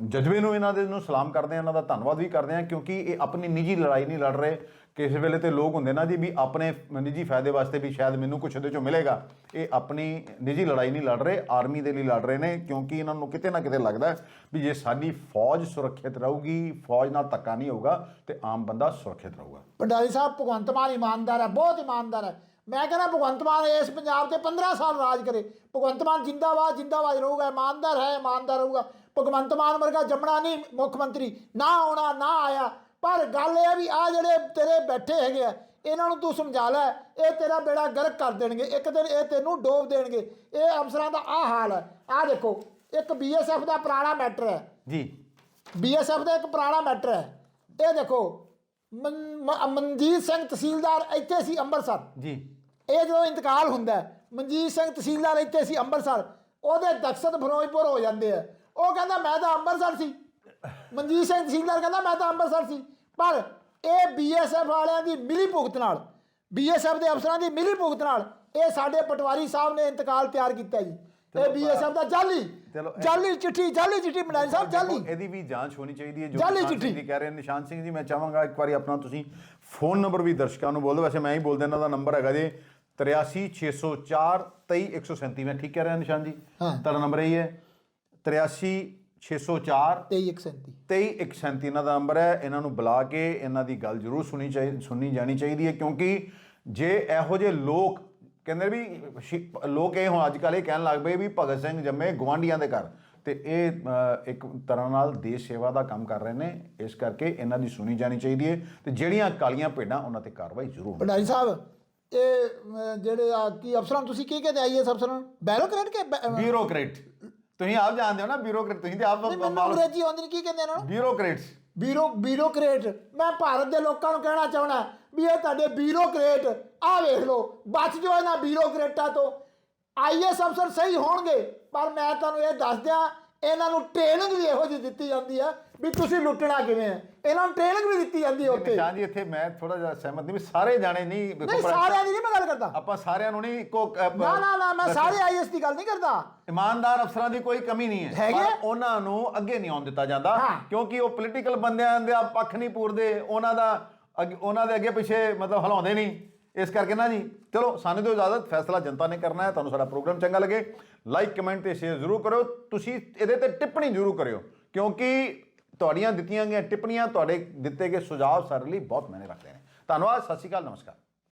ਜਜ਼ਬੇ ਨੂੰ ਇਹਨਾਂ ਦੇ ਨੂੰ ਸਲਾਮ ਕਰਦੇ ਹਾਂ, ਇਹਨਾਂ ਦਾ ਧੰਨਵਾਦ ਵੀ ਕਰਦੇ ਹਾਂ, ਕਿਉਂਕਿ ਇਹ ਆਪਣੀ ਨਿੱਜੀ ਲੜਾਈ ਨਹੀਂ ਲੜ ਰਹੇ। ਕਿਸੇ ਵੇਲੇ ਤੇ ਲੋਕ ਹੁੰਦੇ ਨਾ ਜੀ ਵੀ ਆਪਣੇ ਨਿੱਜੀ ਫਾਇਦੇ ਵਾਸਤੇ ਵੀ ਸ਼ਾਇਦ ਮੈਨੂੰ ਕੁਛ ਇਹਦੇ ਚੋਂ ਮਿਲੇਗਾ। ਇਹ ਆਪਣੀ ਨਿੱਜੀ ਲੜਾਈ ਨਹੀਂ ਲੜ ਰਹੇ, ਆਰਮੀ ਦੇ ਲਈ ਲੜ ਰਹੇ ਨੇ ਕਿਉਂਕਿ ਇਹਨਾਂ ਨੂੰ ਕਿਤੇ ਨਾ ਕਿਤੇ ਲੱਗਦਾ ਵੀ ਜੇ ਸਾਡੀ ਫੌਜ ਸੁਰੱਖਿਅਤ ਰਹੂਗੀ, ਫੌਜ ਨਾਲ ਧੱਕਾ ਨਹੀਂ ਹੋਊਗਾ ਤੇ ਆਮ ਬੰਦਾ ਸੁਰੱਖਿਅਤ ਰਹੂਗਾ। ਭੰਡਾਰੀ ਸਾਹਿਬ, ਭਗਵੰਤ ਮਾਨ ਇਮਾਨਦਾਰ ਹੈ, ਬਹੁਤ ਇਮਾਨਦਾਰ ਹੈ। ਮੈਂ ਕਹਿੰਦਾ ਭਗਵੰਤ ਮਾਨ ਇਸ ਪੰਜਾਬ ਤੇ 15 ਸਾਲ ਰਾਜ ਕਰੇ। ਭਗਵੰਤ ਮਾਨ ਜਿੰਦਾਬਾਦ ਜਿੰਦਾਬਾਦ ਰਹੂਗਾ, ਇਮਾਨਦਾਰ ਹੈ, ਇਮਾਨਦਾਰ ਰਹੂਗਾ। ਭਗਵੰਤ ਮਾਨ ਵਰਗਾ ਜੰਮਣਾ ਨਹੀਂ ਮੁੱਖ ਮੰਤਰੀ, ਨਾ ਆਉਣਾ, ਨਾ ਆਇਆ। ਪਰ ਗੱਲ ਇਹ ਆ ਵੀ ਆ ਜਿਹੜੇ ਤੇਰੇ ਬੈਠੇ ਹੈਗੇ ਆ ਇਹਨਾਂ ਨੂੰ ਤੂੰ ਸਮਝਾ ਲੈ ਇਹ ਤੇਰਾ ਬੇੜਾ ਗਰਕ ਕਰ ਦੇਣਗੇ ਇੱਕ ਦਿਨ ਇਹ ਤੈਨੂੰ ਡੋਬ ਦੇਣਗੇ। ਇਹ ਅਫਸਰਾਂ ਦਾ ਆ ਹਾਲ ਹੈ। ਆ ਦੇਖੋ ਇੱਕ ਬੀਐਸਐਫ ਦਾ ਪੁਰਾਣਾ ਮੈਟਰ ਹੈ। ਜੀ। ਬੀਐਸਐਫ ਦਾ ਇੱਕ ਪੁਰਾਣਾ ਮੈਟਰ ਹੈ। ਇਹ ਦੇਖੋ ਮਨਜੀਤ ਸਿੰਘ ਤਹਿਸੀਲਦਾਰ ਇੱਥੇ ਸੀ ਅੰਮ੍ਰਿਤਸਰ। ਜੀ। ਇਹ ਜਦੋਂ ਇੰਤਕਾਲ ਹੁੰਦਾ ਹੈ, ਮਨਜੀਤ ਸਿੰਘ ਤਹਿਸੀਲਦਾਰ ਇੱਥੇ ਸੀ ਅੰਮ੍ਰਿਤਸਰ ਉਹਦੇ ਦਕਸ਼ਤ ਫਿਰੋਜ਼ਪੁਰ ਹੋ ਜਾਂਦੇ ਆ। ਉਹ ਕਹਿੰਦਾ ਮੈਂ ਤਾਂ ਅੰਮ੍ਰਿਤਸਰ ਸੀ। ਮਨਜੀਤ ਸਿੰਘ ਤਹਿਸੀਲਦਾਰ ਕਹਿੰਦਾ ਮੈਂ ਤਾਂ ਅੰਮ੍ਰਿਤਸਰ ਸੀ। ਪਰ ਇਹ ਬੀਐਸਐਫ ਵਾਲਿਆਂ ਦੀ ਮਿਲੀ ਭੁਗਤ ਨਾਲ ਬੀਐਸਐਫ ਦੇ ਅਫਸਰਾਂ ਦੀ ਮਿਲੀ ਭੁਗਤ ਨਾਲ ਇਹ ਸਾਡੇ ਪਟਵਾਰੀ ਸਾਹਿਬ ਨੇ ਇੰਤਕਾਲ ਤਿਆਰ ਕੀਤਾ ਜੀ। ਇਹ ਬੀਐਸਐਫ ਦਾ ਜਾਲੀ ਚਲੋ, ਜਾਲੀ ਚਿੱਠੀ ਜਾਲੀ ਚਿੱਠੀ ਬਣਾਈ ਸਾਹਿਬ ਜਾਲੀ। ਇਹਦੀ ਵੀ ਜਾਂਚ ਹੋਣੀ ਚਾਹੀਦੀ ਹੈ ਜੋ ਜਾਲੀ ਚਿੱਠੀ। ਕਹਿ ਰਹੇ ਨਿਸ਼ਾਨ ਸਿੰਘ ਜੀ ਮੈਂ ਚਾਹਾਂਗਾ ਇੱਕ ਵਾਰੀ ਆਪਣਾ ਤੁਸੀਂ ਫੋਨ ਨੰਬਰ ਵੀ ਦਰਸ਼ਕਾਂ ਨੂੰ ਬੋਲ। ਦਿਓ ਵੈਸੇ ਮੈਂ ਹੀ ਬੋਲ ਦਿੰਦਾ ਦਾ ਨੰਬਰ ਹੈਗਾ ਜੀ 83604 23137 ਮੈਂ ਠੀਕ ਕਹਿ ਰਿਹਾ ਨਿਸ਼ਾਨ ਜੀ। ਤੁਹਾਡਾ ਨੰਬਰ ਇਹੀ ਹੈ 83604 2337 23137 ਇਹਨਾਂ ਦਾ ਨੰਬਰ ਹੈ। ਇਹਨਾਂ ਨੂੰ ਬੁਲਾ ਕੇ ਇਹਨਾਂ ਦੀ ਗੱਲ ਜ਼ਰੂਰ ਸੁਣੀ ਚਾਹੀ ਸੁਣਨੀ ਜਾਣੀ ਚਾਹੀਦੀ ਹੈ ਕਿਉਂਕਿ ਜੇ ਇਹੋ ਜਿਹੇ ਲੋਕ ਕਹਿੰਦੇ ਵੀ ਲੋਕ ਇਹ ਹੁਣ ਅੱਜ ਕੱਲ੍ਹ ਇਹ ਕਹਿਣ ਲੱਗ ਪਏ ਵੀ ਭਗਤ ਸਿੰਘ ਜੰਮੇ ਗਵਾਂਡੀਆਂ ਦੇ ਘਰ। ਤੇ ਇਹ ਇੱਕ ਤਰ੍ਹਾਂ ਨਾਲ ਦੇਸ਼ ਸੇਵਾ ਦਾ ਕੰਮ ਕਰ ਰਹੇ ਨੇ। ਇਸ ਕਰਕੇ ਇਹਨਾਂ ਦੀ ਸੁਣੀ ਜਾਣੀ ਚਾਹੀਦੀ ਹੈ। ਤੇ ਜਿਹੜੀਆਂ ਕਾਲੀਆਂ ਭੇਡਾਂ ਉਹਨਾਂ ਤੇ ਕਾਰਵਾਈ ਜ਼ਰੂਰ ਭੰਡਾਰੀ ਸਾਹਿਬ ਇਹ ਜਿਹੜੇ ਆ ਕੀ ਅਫਸਰਾਂ ਤੁਸੀਂ ਕੀ ਕਹਿੰਦੇ ਆਈਐਸ ਅਫਸਰਾਂ ਬੈਰੋਕਰੇਟ ਕੇ ਬਿਊਰੋਕਰੇਟ। ਤੁਸੀਂ ਆਪ ਜਾਣਦੇ ਹੋ ਨਾ ਬਿਊਰੋਕਰੇਟ ਤੁਸੀਂ ਤੇ ਆਪ ਨਹੀਂ, ਮੈਨੂੰ ਅੰਗਰੇਜ਼ੀ ਆਉਂਦੀ ਨਹੀਂ ਕੀ ਕਹਿੰਦੇ ਇਹਨਾਂ ਨੂੰ? ਬਿਊਰੋਕਰੇਟਸ ਬਿਊਰੋ ਬਿਊਰੋਕਰੇਟ ਮੈਂ ਭਾਰਤ ਦੇ ਲੋਕਾਂ ਨੂੰ ਕਹਿਣਾ ਚਾਹਣਾ ਵੀ ਇਹ ਤੁਹਾਡੇ ਬਿਊਰੋਕਰੇਟ ਆ ਵੇਖ ਲਓ ਬਚ ਜਾਓ ਇਹਨਾਂ ਬਿਊਰੋਕਰੇਟਾਂ ਤੋਂ। ਆਈਐਸ ਅਫਸਰ ਸਹੀ ਹੋਣਗੇ ਪਰ ਮੈਂ ਤੁਹਾਨੂੰ ਇਹ ਦੱਸ ਦਿਆਂ ਇਹਨਾਂ ਨੂੰ ਟ੍ਰੇਨਿੰਗ ਵੀ ਇਹੋ ਜਿਹੀ ਦਿੱਤੀ ਜਾਂਦੀ ਹੈ ਵੀ ਤੁਸੀਂ ਲੁੱਟਣਾ ਕਿਵੇਂ ਹੈ ਇਹਨਾਂ ਨੂੰ ਟ੍ਰੇਨਿੰਗ ਵੀ ਦਿੱਤੀ ਜਾਂਦੀ ਹੈ ਉੱਥੇ। ਨਿਸ਼ਾਨ ਜੀ ਇੱਥੇ ਮੈਂ ਥੋੜਾ ਜਿਹਾ ਸਹਿਮਤ ਨਹੀਂ ਵੀ ਸਾਰੇ ਜਾਣੇ ਨਹੀਂ ਨਹੀਂ ਸਾਰਿਆਂ ਦੀ ਨਹੀਂ ਮੈਂ ਗੱਲ ਕਰਦਾ। ਆਪਾਂ ਸਾਰਿਆਂ ਨੂੰ ਨਹੀਂ ਇੱਕੋ ਨਾ ਨਾ ਨਾ ਮੈਂ। ਸਾਰੇ ਆਈਐਸ ਦੀ ਗੱਲ ਨਹੀਂ ਕਰਦਾ। ਇਮਾਨਦਾਰ ਅਫਸਰਾਂ ਦੀ ਕੋਈ ਕਮੀ ਨਹੀਂ ਹੈ? ਪਰ ਉਹਨਾਂ ਨੂੰ ਅੱਗੇ ਨਹੀਂ ਆਉਣ ਦਿੱਤਾ ਜਾਂਦਾ। ਕਿਉਂਕਿ ਉਹ ਪੋਲੀਟੀਕਲ ਬੰਦਿਆਂ ਦਾ ਪੱਖ ਨਹੀਂ ਪੂਰਦੇ ਉਹਨਾਂ ਦਾ ਉਹਨਾਂ ਦੇ ਅੱਗੇ ਪਿੱਛੇ ਮਤਲਬ ਹਲਾਉਂਦੇ ਨਹੀਂ। ਇਸ ਕਰਕੇ ਨਾ ਜੀ ਚਲੋ ਸਾਨੂੰ ਦਿਓ ਇਜਾਜ਼ਤ ਫੈਸਲਾ ਜਨਤਾ ਨੇ ਕਰਨਾ ਹੈ ਤੁਹਾਨੂੰ ਸਾਡਾ ਪ੍ਰੋਗਰਾਮ ਚੰਗਾ ਲੱਗੇ। ਲਾਈਕ ਕਮੈਂਟ ਤੇ ਸ਼ੇਅਰ ਜ਼ਰੂਰ ਕਰਿਓ। ਤੁਸੀਂ ਇਹਦੇ ਤੇ ਟਿੱਪਣੀ ਜ਼ਰੂਰ ਕਰਿਓ ਕਿਉਂਕਿ ਤੁਹਾਡੀਆਂ ਦਿੱਤੀਆਂ ਗਈਆਂ ਟਿੱਪਣੀਆਂ ਤੁਹਾਡੇ ਦਿੱਤੇ ਗਏ ਸੁਝਾਅ ਸਾਡੇ ਲਈ ਬਹੁਤ ਮਾਇਨੇ ਰੱਖਦੇ ਨੇ। ਧੰਨਵਾਦ, ਸਤਿ ਸ਼੍ਰੀ ਅਕਾਲ, ਨਮਸਕਾਰ।